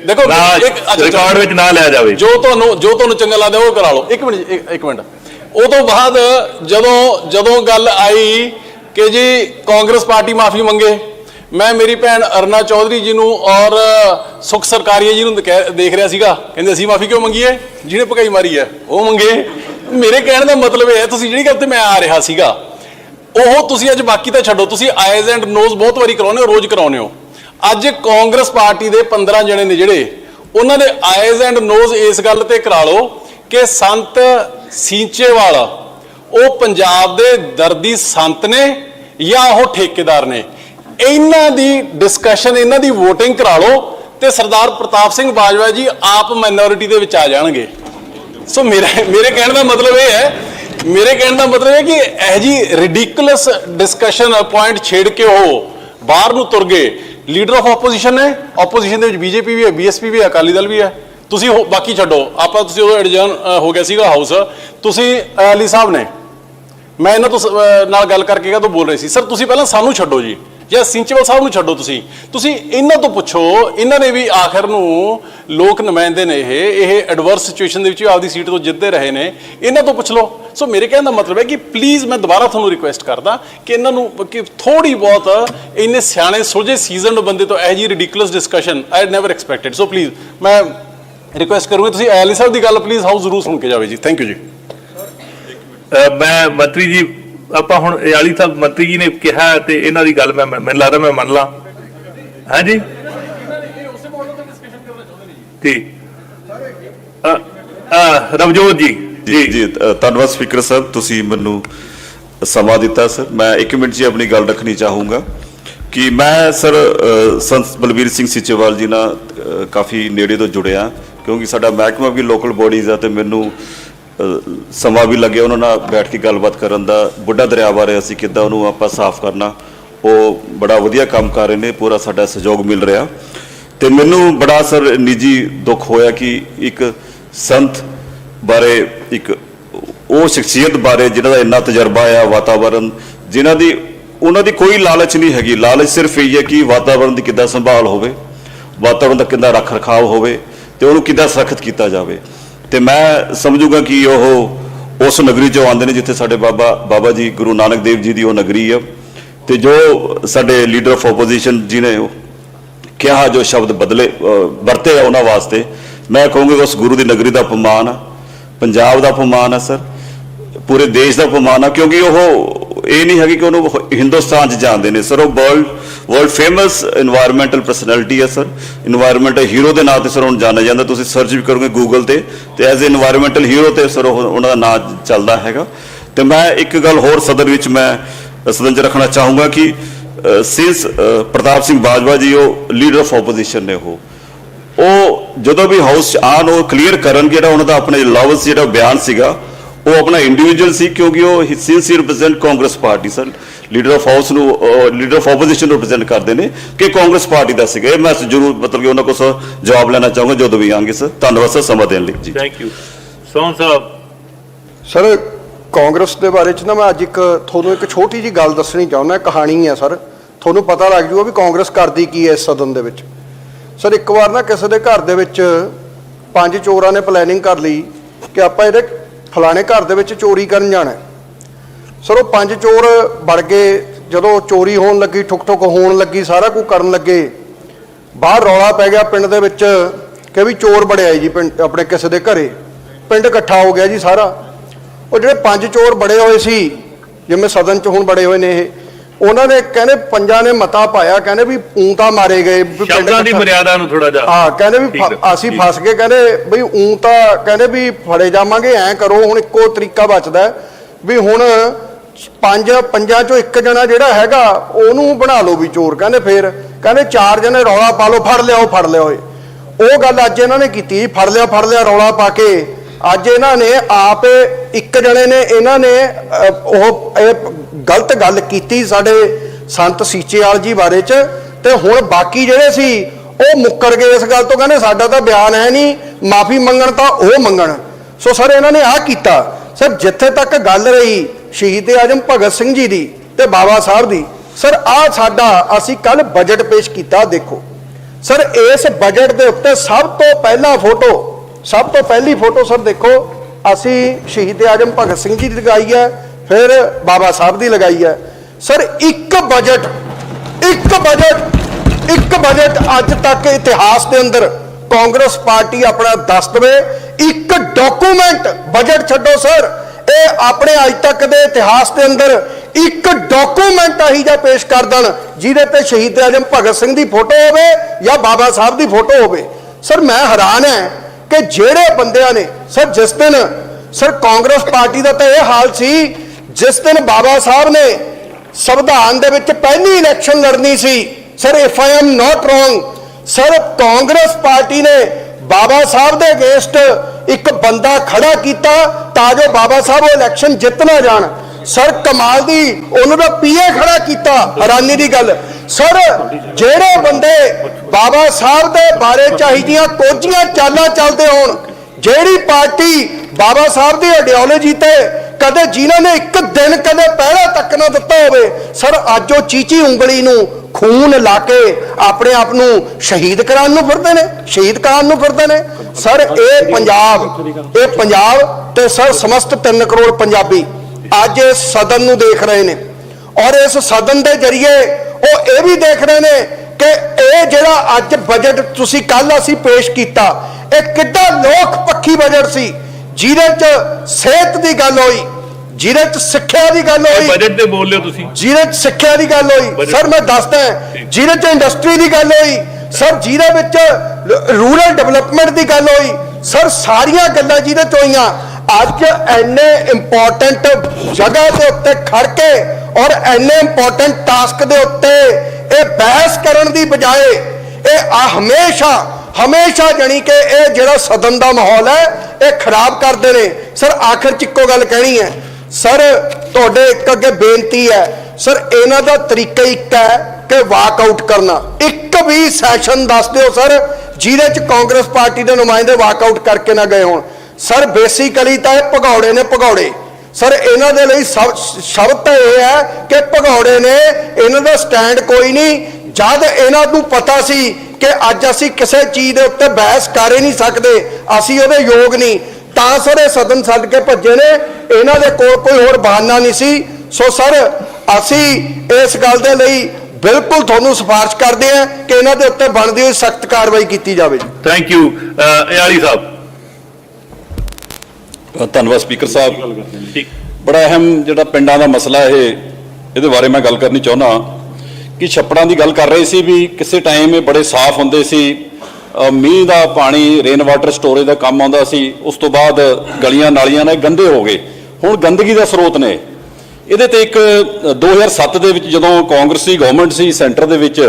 ਦੇਖੋ ਇੱਕ ਰਿਕਾਰਡ ਵਿੱਚ ਨਾ ਲਿਆ ਜਾਵੇ। ਜੋ ਤੁਹਾਨੂੰ ਜੋ ਤੁਹਾਨੂੰ ਚੰਗਾ ਲੱਗਦਾ ਉਹ ਕਰਾ ਲਓ। ਇੱਕ ਮਿੰਟ ਇੱਕ- ਮਿੰਟ। ਉਹ ਤੋਂ ਬਾਅਦ ਜਦੋਂ ਜਦੋਂ ਗੱਲ ਆਈ ਕਿ ਜੀ ਕਾਂਗਰਸ ਪਾਰਟੀ ਮਾਫੀ ਮੰਗੇ ਮੈਂ ਮੇਰੀ ਭੈਣ ਅਰਨਾ ਚੌਧਰੀ ਜੀ ਨੂੰ ਔਰ ਸੁਖ ਸਰਕਾਰੀਆ ਜੀ ਨੂੰ ਦੇਖ ਰਿਹਾ ਸੀਗਾ। ਕਹਿੰਦੇ ਅਸੀਂ ਮਾਫੀ ਕਿਉਂ ਮੰਗੀਏ? ਜਿਹਨੇ ਭਕਾਈ ਮਾਰੀ ਹੈ ਉਹ ਮੰਗੇ। ਮੇਰੇ ਕਹਿਣ ਦਾ ਮਤਲਬ ਇਹ ਹੈ, ਤੁਸੀਂ ਜਿਹੜੀ ਗੱਲ ਤੇ ਮੈਂ ਆ ਰਿਹਾ ਸੀਗਾ, ਉਹ ਤੁਸੀਂ ਅੱਜ ਬਾਕੀ ਤਾਂ ਛੱਡੋ, ਤੁਸੀਂ ਆਈਜ਼ ਐਂਡ ਨੋਜ਼ ਬਹੁਤ ਵਾਰੀ ਕਰਾਉਂਦੇ ਹੋ, ਰੋਜ਼ ਕਰਾਉਂਦੇ ਹੋ। ਅੱਜ ਕਾਂਗਰਸ ਪਾਰਟੀ ਦੇ 15 ਜਣੇ ਨੇ ਜਿਹੜੇ, ਉਹਨਾਂ ਦੇ ਆਈਜ਼ ਐਂਡ ਨੋਜ਼ ਇਸ ਗੱਲ ਤੇ ਕਰਾ ਲਓ ਕਿ ਸੰਤ ਸੀਂਚੇਵਾਲ, ਉਹ ਪੰਜਾਬ ਦੇ ਦਰਦੀ ਸੰਤ ਨੇ ਜਾਂ ਉਹ ਠੇਕੇਦਾਰ ਨੇ। ਇਹਨਾਂ ਦੀ ਡਿਸਕਸ਼ਨ ਇਹਨਾਂ ਦੀ VOTING ਕਰਾ ਲਓ ਤੇ ਸਰਦਾਰ ਪ੍ਰਤਾਪ ਸਿੰਘ ਬਾਜਵਾ ਜੀ ਆਪ ਮਾਈਨੋਰਿਟੀ ਦੇ ਵਿੱਚ ਆ ਜਾਣਗੇ। ਸੋ ਮੇਰਾ ਮੇਰੇ ਕਹਿਣ ਦਾ ਮਤਲਬ ਇਹ ਹੈ ਮੇਰੇ ਕਹਿਣ ਦਾ ਮਤਲਬ ਹੈ ਕਿ ਇਹ ਜੀ ਰਿਡੀਕਲਸ ਡਿਸਕਸ਼ਨ ਪੁਆਇੰਟ ਛੇੜ ਕੇ ਉਹ ਬਾਹਰ ਨੂੰ ਤੁਰ ਗਏ ਲੀਡਰ ਆਫ ਆਪੋਜੀਸ਼ਨ ਨੇ ਆਪੋਜੀਸ਼ਨ ਦੇ ਵਿੱਚ ਬੀਜੇਪੀ ਵੀ ਹੈ ਬੀਐਸਪੀ ਵੀ ਹੈ ਅਕਾਲੀ ਦਲ ਵੀ ਹੈ ਤੁਸੀਂ ਹੋ- ਬਾਕੀ ਛੱਡੋ ਆਪਾਂ ਤੁਸੀਂ ਉਹ ਐਡਜਨ ਹੋ ਗਿਆ ਸੀਗਾ ਹਾਊਸ ਤੁਸੀਂ ਅਲੀ ਸਾਹਿਬ ਨੇ ਮੈਂ ਇਹਨਾਂ ਤੋਂ ਨਾਲ ਗੱਲ ਕਰਕੇ ਕਦੋਂ ਬੋਲ ਰਹੇ ਸੀ ਸਰ ਤੁਸੀਂ ਪਹਿਲਾਂ ਸਾਨੂੰ ਛੱਡੋ ਜੀ ਜਾਂ ਸਿੰਚੇਵਾਲ ਸਾਹਿਬ ਨੂੰ ਛੱਡੋ ਤੁਸੀਂ। ਤੁਸੀਂ ਇਹਨਾਂ ਤੋਂ ਪੁੱਛੋ, ਇਹਨਾਂ ਨੇ ਵੀ ਆਖਰ ਨੂੰ ਲੋਕ ਨੁਮਾਇੰਦੇ ਨੇ ਇਹ ਇਹ ਐਡਵਰਸ ਸਿਚੁਏਸ਼ਨ ਦੇ ਵਿੱਚ ਆਪਦੀ ਸੀਟ ਤੋਂ ਜਿੱਤਦੇ ਰਹੇ ਨੇ। ਇਹਨਾਂ ਤੋਂ ਪੁੱਛ ਲਓ। ਸੋ ਮੇਰੇ ਕਹਿਣ ਦਾ ਮਤਲਬ ਹੈ ਕਿ ਪਲੀਜ਼ ਮੈਂ ਦੁਬਾਰਾ ਤੁਹਾਨੂੰ ਰਿਕੁਐਸਟ ਕਰਦਾ ਕਿ ਇਹਨਾਂ ਨੂੰ ਕਿ ਥੋੜੀ ਬਹੁਤ ਇੰਨੇ ਸਿਆਣੇ, ਸੋਝੇ ਸੀਜ਼ਨਡ ਬੰਦੇ ਤੋਂ ਇਹ ਜੀ ridiculous discussion I never expected so please ਮੈਂ ਰਿਕੁਐਸਟ ਕਰੂੰਗਾ ਤੁਸੀਂ ਐਲੀ ਸਾਹਿਬ ਦੀ ਗੱਲ ਪਲੀਜ਼ ਹਾਊਸ ਜ਼ਰੂਰ ਸੁਣ ਕੇ ਜਾਵੇ ਜੀ। ਥੈਂਕ ਯੂ ਜੀ। ਮੈਂ ਮੰਤਰੀ ਜੀ ਆਪਾਂ ਹੁਣ ਇਹ ਸਾਹਿਬ ਮੰਤਰੀ ਜੀ ਨੇ ਕਿਹਾ ਤੇ ਇਹਨਾਂ ਦੀ ਗੱਲ ਮੈਂ ਮੈਨੂੰ ਲੱਗਦਾ ਮੈਂ ਮੰਨ ਲਾਂ। ਹਾਂਜੀ ਜੀ? ਰਵਜੋਤ ਜੀ। ਜੀ ਜੀ ਧੰਨਵਾਦ ਸਪੀਕਰ ਸਾਹਿਬ, ਤੁਸੀਂ ਮੈਨੂੰ ਸਮਾਂ ਦਿੱਤਾ ਸਰ। ਮੈਂ 1 ਮਿੰਟ ਜੀ ਆਪਣੀ ਗੱਲ ਰੱਖਣੀ ਚਾਹੂੰਗਾ ਕਿ ਮੈਂ ਸਰ ਸੰਤ ਬਲਬੀਰ ਸਿੰਘ ਸਿਚੇਵਾਲ ਜੀ ਨਾਲ ਕਾਫੀ ਨੇੜੇ ਤੋਂ ਜੁੜਿਆ ਕਿਉਂਕਿ ਸਾਡਾ ਮਹਿਕਮਾ ਵੀ ਲੋਕਲ ਬੋਡੀਜ਼ ਆ ਤੇ ਮੈਨੂੰ ਸਮਾਂ ਵੀ ਲੱਗਿਆ ਉਹਨਾਂ ਨਾਲ ਬੈਠ ਕੇ ਗੱਲਬਾਤ ਕਰਨ ਦਾ। ਬੁੱਢਾ ਦਰਿਆ ਬਾਰੇ ਅਸੀਂ ਕਿੱਦਾਂ ਉਹਨੂੰ ਆਪਾਂ ਸਾਫ਼ ਕਰਨਾ। ਉਹ ਬੜਾ ਵਧੀਆ ਕੰਮ ਕਰ ਰਹੇ ਨੇ, ਪੂਰਾ ਸਾਡਾ ਸਹਿਯੋਗ ਮਿਲ ਰਿਹਾ। ਤੇ ਮੈਨੂੰ ਬੜਾ ਸਰ ਨਿੱਜੀ ਦੁੱਖ ਹੋਇਆ ਕਿ ਇੱਕ ਸੰਤ ਬਾਰੇ, ਇੱਕ ਉਹ ਸ਼ਖਸੀਅਤ ਬਾਰੇ ਜਿਨ੍ਹਾਂ ਦਾ ਇੰਨਾ ਤਜਰਬਾ ਆ ਵਾਤਾਵਰਣ ਜਿਨ੍ਹਾਂ ਦੀ ਉਹਨਾਂ ਦੀ ਕੋਈ ਲਾਲਚ ਨਹੀਂ ਹੈਗੀ। ਲਾਲਚ ਸਿਰਫ ਇਹ ਹੈ ਕਿ ਵਾਤਾਵਰਣ ਦੀ ਕਿੱਦਾਂ ਸੰਭਾਲ ਹੋਵੇ ਵਾਤਾਵਰਣ ਦਾ ਕਿੱਦਾਂ ਰੱਖ ਰਖਾਵ ਹੋਵੇ ਤੇ ਉਹਨੂੰ ਕਿੱਦਾਂ ਸੁਰੱਖਿਅਤ ਕੀਤਾ ਜਾਵੇ। ਤੇ ਮੈਂ ਸਮਝੂਗਾ ਕਿ ਉਹ ਉਸ ਨਗਰੀ ਚੋਂ ਆਉਂਦੇ ਨੇ ਜਿੱਥੇ ਸਾਡੇ ਬਾਬਾ ਬਾਬਾ ਜੀ ਗੁਰੂ ਨਾਨਕ ਦੇਵ ਜੀ ਦੀ ਉਹ ਨਗਰੀ ਆ। ਤੇ ਜੋ ਸਾਡੇ ਲੀਡਰ ਆਫ ਆਪੋਜੀਸ਼ਨ ਜੀ ਨੇ ਉਹ ਕਿਹਾ, ਜੋ ਸ਼ਬਦ ਬਦਲੇ ਵਰਤੇ ਆ ਉਹਨਾਂ ਵਾਸਤੇ, ਮੈਂ ਕਹੂੰਗਾ ਕਿ ਉਸ ਗੁਰੂ ਦੀ ਨਗਰੀ ਦਾ ਅਪਮਾਨ ਆ, ਪੰਜਾਬ ਦਾ ਅਪਮਾਨ ਆ, ਸਰ। ਪੂਰੇ ਦੇਸ਼ ਦਾ ਅਪਮਾਨ ਆ, ਕਿਉਂਕਿ ਉਹ ਇਹ ਨਹੀਂ ਹੈਗੀ ਕਿ ਉਹਨੂੰ ਹਿੰਦੁਸਤਾਨ 'ਚ ਜਾਣਦੇ ਨੇ। ਸਰ, ਉਹ world world famous environmental personality ਹੈ, ਸਰ। এনवायरमेंट ਹੀਰੋ ਦੇ ਨਾਂ ਤੇ ਸਰ ਉਹਨੂੰ ਜਾਣਿਆ ਜਾਂਦਾ। ਤੁਸੀਂ ਸਰਚ ਵੀ ਕਰੋਗੇ ਗੂਗਲ ਤੇ ਤੇ ਐਜ਼ এনवायरमेंटਲ ਹੀਰੋ ਤੇ ਸਰ ਉਹਨਾਂ ਦਾ ਨਾਂ ਚੱਲਦਾ ਹੈਗਾ। ਤੇ ਮੈਂ ਇੱਕ ਗੱਲ ਹੋਰ ਸਦਨ ਵਿੱਚ ਮੈਂ ਸਦਨ 'ਚ ਰੱਖਣਾ ਚਾਹੂੰਗਾ ਕਿ ਸਿੰਸ ਪ੍ਰਤਾਪ ਸਿੰਘ ਬਾਜਵਾ ਜੀ ਉਹ ਲੀਡਰ ਆਫ ਆਪੋਜੀਸ਼ਨ ਨੇ ਉਹ। ਉਹ ਜਦੋਂ ਵੀ ਹਾਊਸ 'ਚ ਆਨ ਉਹ ਕਲੀਅਰ ਕਰਨ ਜਿਹੜਾ ਉਹਨਾਂ ਦਾ ਆਪਣੇ ਲਾਵਸ ਜਿਹੜਾ ਬਿਆਨ ਸੀਗਾ। ਉਹ ਆਪਣਾ ਇੰਡੀਵਿਜੂਅਲ ਸੀ ਕਿਉਂਕਿ ਉਹ since he represent Congress party sir. Leader of house ਨੂੰ ਲੀਡਰ ਆਫ ਆਪੋਜੀਸ਼ਨ ਨੂੰ ਰਿਪਰੈਜ਼ੈਂਟ ਕਰਦੇ ਨੇ ਕਿ ਕਾਂਗਰਸ ਪਾਰਟੀ ਦਾ ਸੀਗਾ। ਇਹ ਮੈਂ ਜ਼ਰੂਰ ਮਤਲਬ ਕਿ ਉਹਨਾਂ ਕੋਲ ਸਰ ਜਵਾਬ ਲੈਣਾ ਚਾਹੂੰਗਾ ਜਦੋਂ ਵੀ ਆਣਗੇ ਸਰ। ਧੰਨਵਾਦ ਸਰ ਸਮਾਂ ਦੇਣ ਲਈ। ਜੀ। Thank you Sohan Sahib. Sir Congress ਦੇ ਬਾਰੇ ਚ ਨਾ ਮੈਂ ਅੱਜ ਇੱਕ ਤੁਹਾਨੂੰ ਇੱਕ ਛੋਟੀ ਜੀ ਗੱਲ ਦੱਸਣੀ ਚਾਹੁੰਦਾ ਕਹਾਣੀ ਹੈ ਸਰ। ਤੁਹਾਨੂੰ ਪਤਾ ਲੱਗ ਜੂਗਾ ਵੀ ਕਾਂਗਰਸ ਕਰਦੀ ਕੀ ਹੈ ਇਸ ਸਦਨ ਦੇ ਵਿੱਚ। ਸਰ ਇੱਕ ਵਾਰ ਨਾ ਕਿਸੇ ਦੇ ਘਰ ਦੇ ਵਿੱਚ ਪੰਜ ਚੋਰਾਂ ਨੇ ਪਲੈਨਿੰਗ ਕਰ ਲਈ ਕਿ ਆਪਾਂ ਇਹਦੇ ਫਲਾਣੇ ਘਰ ਦੇ ਵਿੱਚ ਚੋਰੀ ਕਰਨ ਜਾਣਾ ਸਰ, ਉਹ ਪੰਜ ਚੋਰ ਵੜ ਗਏ। ਜਦੋਂ ਚੋਰੀ ਹੋਣ ਲੱਗੀ ਠੁਕ ਠੁਕ ਹੋਣ ਲੱਗੀ, ਸਾਰਾ ਕੁਝ ਕਰਨ ਲੱਗੇ, ਬਾਹਰ ਰੌਲਾ ਪੈ ਗਿਆ ਪਿੰਡ ਦੇ ਵਿੱਚ ਕਿ ਵੀ ਚੋਰ ਬੜਿਆ ਜੀ ਪਿੰਡ, ਆਪਣੇ ਕਿਸੇ ਦੇ ਘਰੇ। ਪਿੰਡ ਇਕੱਠਾ ਹੋ ਗਿਆ ਜੀ ਸਾਰਾ। ਉਹ ਜਿਹੜੇ ਪੰਜ ਚੋਰ ਬੜੇ ਹੋਏ ਸੀ, ਜਿਵੇਂ ਸਦਨ ਚ ਹੁਣ ਬੜੇ ਹੋਏ ਨੇ ਇਹ ਉਹਨਾਂ ਨੇ ਕਹਿੰਦੇ ਪੰਜਾਂ ਨੇ ਮਤਾ ਪਾਇਆ ਕਹਿੰਦੇ ਵੀ ਊਂ ਤਾਂ ਮਾਰੇ ਗਏ ਵੀ ਪਿੰਡ ਸ਼ਬਦਾਂ ਦੀ ਇਕੱਠਾ- ਮਰਿਆਦਾ ਨੂੰ ਥੋੜਾ ਜਿਹਾ ਹਾਂ ਕਹਿੰਦੇ ਵੀ ਠੀਕ ਫ- ਹੈ, ਅਸੀਂ ਠੀਕ। ਫਸ ਗਏ ਕਹਿੰਦੇ ਬਈ ਊਂ ਤਾਂ ਕਹਿੰਦੇ ਵੀ ਫੜੇ ਜਾਵਾਂਗੇ ਐਂ ਕਰੋ ਹੁਣ ਇੱਕੋ ਤਰੀਕਾ ਬਚਦਾ ਹੈ ਵੀ ਹੁਣ ਪੰਜ ਪੰਜਾਂ ਚੋਂ ਇੱਕ ਜਣਾ ਜਿਹੜਾ ਹੈਗਾ ਉਹਨੂੰ ਬਣਾ ਲਓ ਵੀ ਚੋਰ ਕਹਿੰਦੇ ਫੇਰ ਕਹਿੰਦੇ ਚਾਰ ਜਣੇ ਰੌਲਾ ਪਾ ਲਓ ਫੜ ਲਿਆਓ ਫੜ ਲਿਆਓ ਇਹ। ਉਹ ਗੱਲ ਅੱਜ ਇਹਨਾਂ ਨੇ ਕੀਤੀ ਫੜ ਲਿਆ ਫੜ ਲਿਆ ਰੌਲਾ ਪਾ ਕੇ ਅੱਜ ਇਹਨਾਂ ਨੇ ਆਪ ਇੱਕ ਜਣੇ ਨੇ, ਇਹਨਾਂ ਨੇ ਉਹ ਇਹ ਗਲਤ ਗੱਲ ਕੀਤੀ ਸਾਡੇ ਸੰਤ ਸੀਚੇਵਾਲ ਜੀ ਬਾਰੇ ਚ। ਤੇ ਹੁਣ ਬਾਕੀ ਜਿਹੜੇ ਸੀ, ਉਹ ਮੁੱਕਰ ਗਏ ਇਸ ਗੱਲ ਤੋਂ, ਕਹਿੰਦੇ ਸਾਡਾ ਤਾਂ ਬਿਆਨ ਹੈ ਨਹੀਂ, ਮਾਫੀ ਮੰਗਣ ਤਾਂ ਉਹ ਮੰਗਣ। ਸੋ ਸਰ, ਇਹਨਾਂ ਨੇ ਆਹ ਕੀਤਾ। ਸਰ, ਜਿੱਥੇ ਤੱਕ ਗੱਲ ਰਹੀ ਸ਼ਹੀਦ ਆਜਮ ਭਗਤ ਸਿੰਘ ਜੀ ਦੀ ਤੇ ਬਾਬਾ ਸਾਹਿਬ ਦੀ, ਸਰ, ਆਹ ਸਾਡਾ ਅਸੀਂ ਕੱਲ ਬਜਟ ਪੇਸ਼ ਕੀਤਾ, ਦੇਖੋ। ਸਰ, ਇਸ ਬਜਟ ਦੇ ਉੱਤੇ ਸਭ ਤੋਂ ਪਹਿਲਾ ਫੋਟੋ ਸਭ ਤੋਂ ਪਹਿਲੀ ਫੋਟੋ ਸਰ ਦੇਖੋ, ਅਸੀਂ ਸ਼ਹੀਦ ਆਜਮ ਭਗਤ ਸਿੰਘ ਜੀ ਦੀ ਲਗਾਈ ਹੈ, ਫਿਰ ਬਾਬਾ ਸਾਹਿਬ ਦੀ ਲਗਾਈ ਹੈ। ਸਰ, ਇੱਕ ਬਜਟ ਇੱਕ ਬਜਟ ਇੱਕ ਬਜਟ ਅੱਜ ਤੱਕ ਇਤਿਹਾਸ ਦੇ ਅੰਦਰ ਕਾਂਗਰਸ ਪਾਰਟੀ ਆਪਣਾ ਦੱਸ ਦਵੇ। ਇੱਕ ਡਾਕੂਮੈਂਟ ਬਜਟ ਛੱਡੋ ਸਰ। ਇਹ ਆਪਣੇ ਅੱਜ ਤੱਕ ਦੇ ਇਤਿਹਾਸ ਦੇ ਅੰਦਰ ਇੱਕ ਡਾਕੂਮੈਂਟ ਆਹੀ ਜਾਂ ਪੇਸ਼ ਕਰ ਦੇਣ, ਜਿਹਦੇ ਤੇ ਸ਼ਹੀਦ ਆਜਮ ਭਗਤ ਸਿੰਘ ਦੀ ਫੋਟੋ ਹੋਵੇ ਜਾਂ ਬਾਬਾ ਸਾਹਿਬ ਦੀ ਫੋਟੋ ਹੋਵੇ। ਸਰ, ਮੈਂ ਹੈਰਾਨ ਹਾਂ ਕਿ ਜਿਹੜੇ ਬੰਦਿਆਂ ਨੇ, ਸਰ ਜਿਸ ਦਿਨ ਸਰ ਕਾਂਗਰਸ ਪਾਰਟੀ ਦਾ ਤਾਂ ਇਹ ਹਾਲ ਸੀ, ਜਿਸ ਦਿਨ ਬਾਬਾ ਸਾਹਿਬ ਨੇ ਸੰਵਿਧਾਨ ਦੇ ਵਿੱਚ ਪਹਿਲੀ ਇਲੈਕਸ਼ਨ ਲੜਨੀ ਸੀ, sir if I am not wrong sir Congress party ਨੇ ਬਾਬਾ ਸਾਹਿਬ ਦੇ ਅਗੇਂਸਟ ਇੱਕ ਬੰਦਾ ਖੜਾ ਕੀਤਾ ਤਾਂ ਜੋ ਬਾਬਾ ਸਾਹਿਬ ਉਹ ਇਲੈਕਸ਼ਨ ਜਿੱਤ ਨਾ ਜਾਣ। ਸਰ ਕਮਾਲ ਦੀ ਉਹਨਾਂ ਦਾ ਪੀਏ ਖੜਾ ਕੀਤਾ, ਹੈਰਾਨੀ ਦੀ ਗੱਲ। ਸਰ, ਜਿਹੜੇ ਬੰਦੇ ਬਾਬਾ ਸਾਹਿਬ ਦੇ ਬਾਰੇ ਚਾਹੀਦੀਆਂ ਕੋਝੀਆਂ ਚਾਲਾਂ ਚੱਲਦੇ ਹੋਣ, ਜਿਹੜੀ ਪਾਰਟੀ ਬਾਬਾ ਸਾਹਿਬ ਦੀ ਆਈਡੀਓਲੋਜੀ ਤੇ ਕਦੇ ਜਿਨ੍ਹਾਂ ਨੇ ਇੱਕ ਦਿਨ ਕਦੇ ਪਹਿਰਾ ਤੱਕ ਨਾ ਦਿੱਤਾ ਹੋਵੇ, ਸਰ, ਅੱਜ ਉਹ ਚੀਚੀ ਉਂਗਲੀ ਨੂੰ ਖੂਨ ਲਾ ਕੇ ਆਪਣੇ ਆਪ ਨੂੰ ਸ਼ਹੀਦ ਕਰਾਉਣ ਨੂੰ ਫਿਰਦੇ ਨੇ, ਸ਼ਹੀਦ ਕਰਾਉਣ ਨੂੰ ਫਿਰਦੇ ਨੇ। ਸਰ, ਇਹ ਪੰਜਾਬ ਇਹ ਪੰਜਾਬ ਤੇ ਸਰ, ਸਮਸਤ 3 ਕਰੋੜ ਪੰਜਾਬੀ ਅੱਜ ਇਸ ਸਦਨ ਨੂੰ ਦੇਖ ਰਹੇ ਨੇ। ਔਰ ਇਸ ਸਦਨ ਦੇ ਜ਼ਰੀਏ ਉਹ ਇਹ ਵੀ ਦੇਖ ਰਹੇ ਨੇ ਕਿ ਇਹ ਜਿਹੜਾ ਅੱਜ ਬਜਟ ਤੁਸੀਂ ਕੱਲ ਅਸੀਂ ਪੇਸ਼ ਕੀਤਾ ਇਹ ਕਿੱਡਾ ਲੋਕ ਪੱਖੀ ਬਜਟ ਸੀ। ਜਿਹਦੇ 'ਚ ਸਿਹਤ ਦੀ ਗੱਲ ਹੋਈ ਜਿਹਦੇ 'ਚ ਸਿੱਖਿਆ ਦੀ ਗੱਲ ਹੋਈ। ਬਜਟ ਤੇ ਬੋਲ ਲਿਓ ਤੁਸੀਂ। ਜਿਹਦੇ 'ਚ ਸਿੱਖਿਆ ਦੀ ਗੱਲ ਹੋਈ। ਸਰ ਮੈਂ ਦੱਸਦਾ ਜਿਹਦੇ 'ਚ ਇੰਡਸਟਰੀ ਦੀ ਗੱਲ ਹੋਈ ਸਰ ਜਿਹਦੇ ਵਿੱਚ ਰੂਰਲ ਡਿਵੈਲਪਮੈਂਟ ਦੀ ਗੱਲ ਹੋਈ। ਸਰ ਸਾਰੀਆਂ ਗੱਲਾਂ ਜਿਹਦੇ 'ਚ ਹੋਈਆਂ। ਅੱਜ ਐਨੇ ਇੰਪੋਰਟੈਂਟ ਜਗ੍ਹਾ ਦੇ ਉੱਤੇ ਖੜ ਕੇ ਔਰ ਐਨੇ ਇੰਪੋਰਟੈਂਟ ਟਾਸਕ ਦੇ ਉੱਤੇ ਇਹ ਬਹਿਸ ਕਰਨ ਦੀ ਬਜਾਏ ਇਹ ਆ ਹਮੇਸ਼ਾ ਹਮੇਸ਼ਾ ਜਣੀ ਕਿ ਇਹ ਜਿਹੜਾ ਸਦਨ ਦਾ ਮਾਹੌਲ ਹੈ, ਇਹ ਖਰਾਬ ਕਰਦੇ ਨੇ। ਸਰ, ਆਖਰ ਚ ਇੱਕੋ ਗੱਲ ਕਹਿਣੀ ਹੈ। ਸਰ, ਤੁਹਾਡੇ ਇੱਕ ਅੱਗੇ ਬੇਨਤੀ ਹੈ। ਸਰ, ਇਹਨਾਂ ਦਾ ਤਰੀਕਾ ਇੱਕ ਹੈ ਕਿ ਵਾਕ ਆਊਟ ਕਰਨਾ। ਇੱਕ ਵੀ ਸੈਸ਼ਨ ਦੱਸ ਦਿਓ, ਸਰ, ਜਿਹਦੇ ਚ ਕਾਂਗਰਸ ਪਾਰਟੀ ਦੇ ਨੁਮਾਇੰਦੇ ਵਾਕ ਆਊਟ ਕਰਕੇ ਨਾ ਗਏ ਹੋਣ। ਸਰ ਬੇਸਿਕਲੀ ਤਾਂ ਇਹ ਭਗੌੜੇ ਨੇ ਭਗੌੜੇ। ਸਰ, ਇਹਨਾਂ ਦੇ ਲਈ ਸਭ ਸ਼ਬਦ ਤਾਂ ਇਹ ਹੈ ਕਿ ਭਗੌੜੇ ਨੇ ਇਹਨਾਂ ਦਾ ਸਟੈਂਡ ਕੋਈ ਨਹੀਂ। ਜਦ ਇਹਨਾਂ ਨੂੰ ਪਤਾ ਸੀ ਕਿ ਅੱਜ ਅਸੀਂ ਕਿਸੇ ਚੀਜ਼ ਦੇ ਉੱਤੇ ਬਹਿਸ ਕਰ ਹੀ ਨਹੀਂ ਸਕਦੇ, ਅਸੀਂ ਉਹਦੇ ਯੋਗ ਨਹੀਂ। ਤਾਂ ਸਰ, ਇਹ ਸਦਨ ਛੱਡ ਕੇ ਭੱਜੇ ਨੇ। ਇਹਨਾਂ ਦੇ ਕੋਲ ਕੋਈ ਹੋਰ ਬਹਾਨਾ ਨਹੀਂ ਸੀ। ਸੋ ਸਰ, ਅਸੀਂ ਇਸ ਗੱਲ ਦੇ ਲਈ ਬਿਲਕੁਲ ਤੁਹਾਨੂੰ ਸਿਫਾਰਿਸ਼ ਕਰਦੇ ਹਾਂ ਕਿ ਇਹਨਾਂ ਦੇ ਉੱਤੇ ਬਣਦੀ ਹੋਈ ਸਖਤ ਕਾਰਵਾਈ ਕੀਤੀ ਜਾਵੇ ਥੈਂਕ ਯੂ ਇਆਲੀ ਸਾਹਿਬ। ਧੰਨਵਾਦ ਸਪੀਕਰ ਸਾਹਿਬ। ਠੀਕ ਬੜਾ ਅਹਿਮ ਜਿਹੜਾ ਪਿੰਡਾਂ ਦਾ ਮਸਲਾ ਇਹ ਇਹਦੇ ਬਾਰੇ ਮੈਂ ਗੱਲ ਕਰਨੀ ਚਾਹੁੰਦਾ ਕਿ ਛੱਪੜਾਂ ਦੀ ਗੱਲ ਕਰ ਰਹੇ ਸੀ ਵੀ ਕਿਸੇ ਟਾਈਮ ਇਹ ਬੜੇ ਸਾਫ਼ ਹੁੰਦੇ ਸੀ। ਮੀਂਹ ਦਾ ਪਾਣੀ ਰੇਨ ਵਾਟਰ ਸਟੋਰੇਜ ਦਾ ਕੰਮ ਆਉਂਦਾ ਸੀ ਉਸ ਤੋਂ ਬਾਅਦ ਗਲੀਆਂ ਨਾਲੀਆਂ ਨੇ ਗੰਦੇ ਹੋ ਗਏ। ਹੁਣ ਗੰਦਗੀ ਦਾ ਸਰੋਤ ਨੇ। ਇਹਦੇ ਤੇ ਇੱਕ ਅ, 2007 ਦੇ ਵਿੱਚ ਜਦੋਂ ਕਾਂਗਰਸੀ ਗਵਰਨਮੈਂਟ ਸੀ ਸੈਂਟਰ ਦੇ ਵਿੱਚ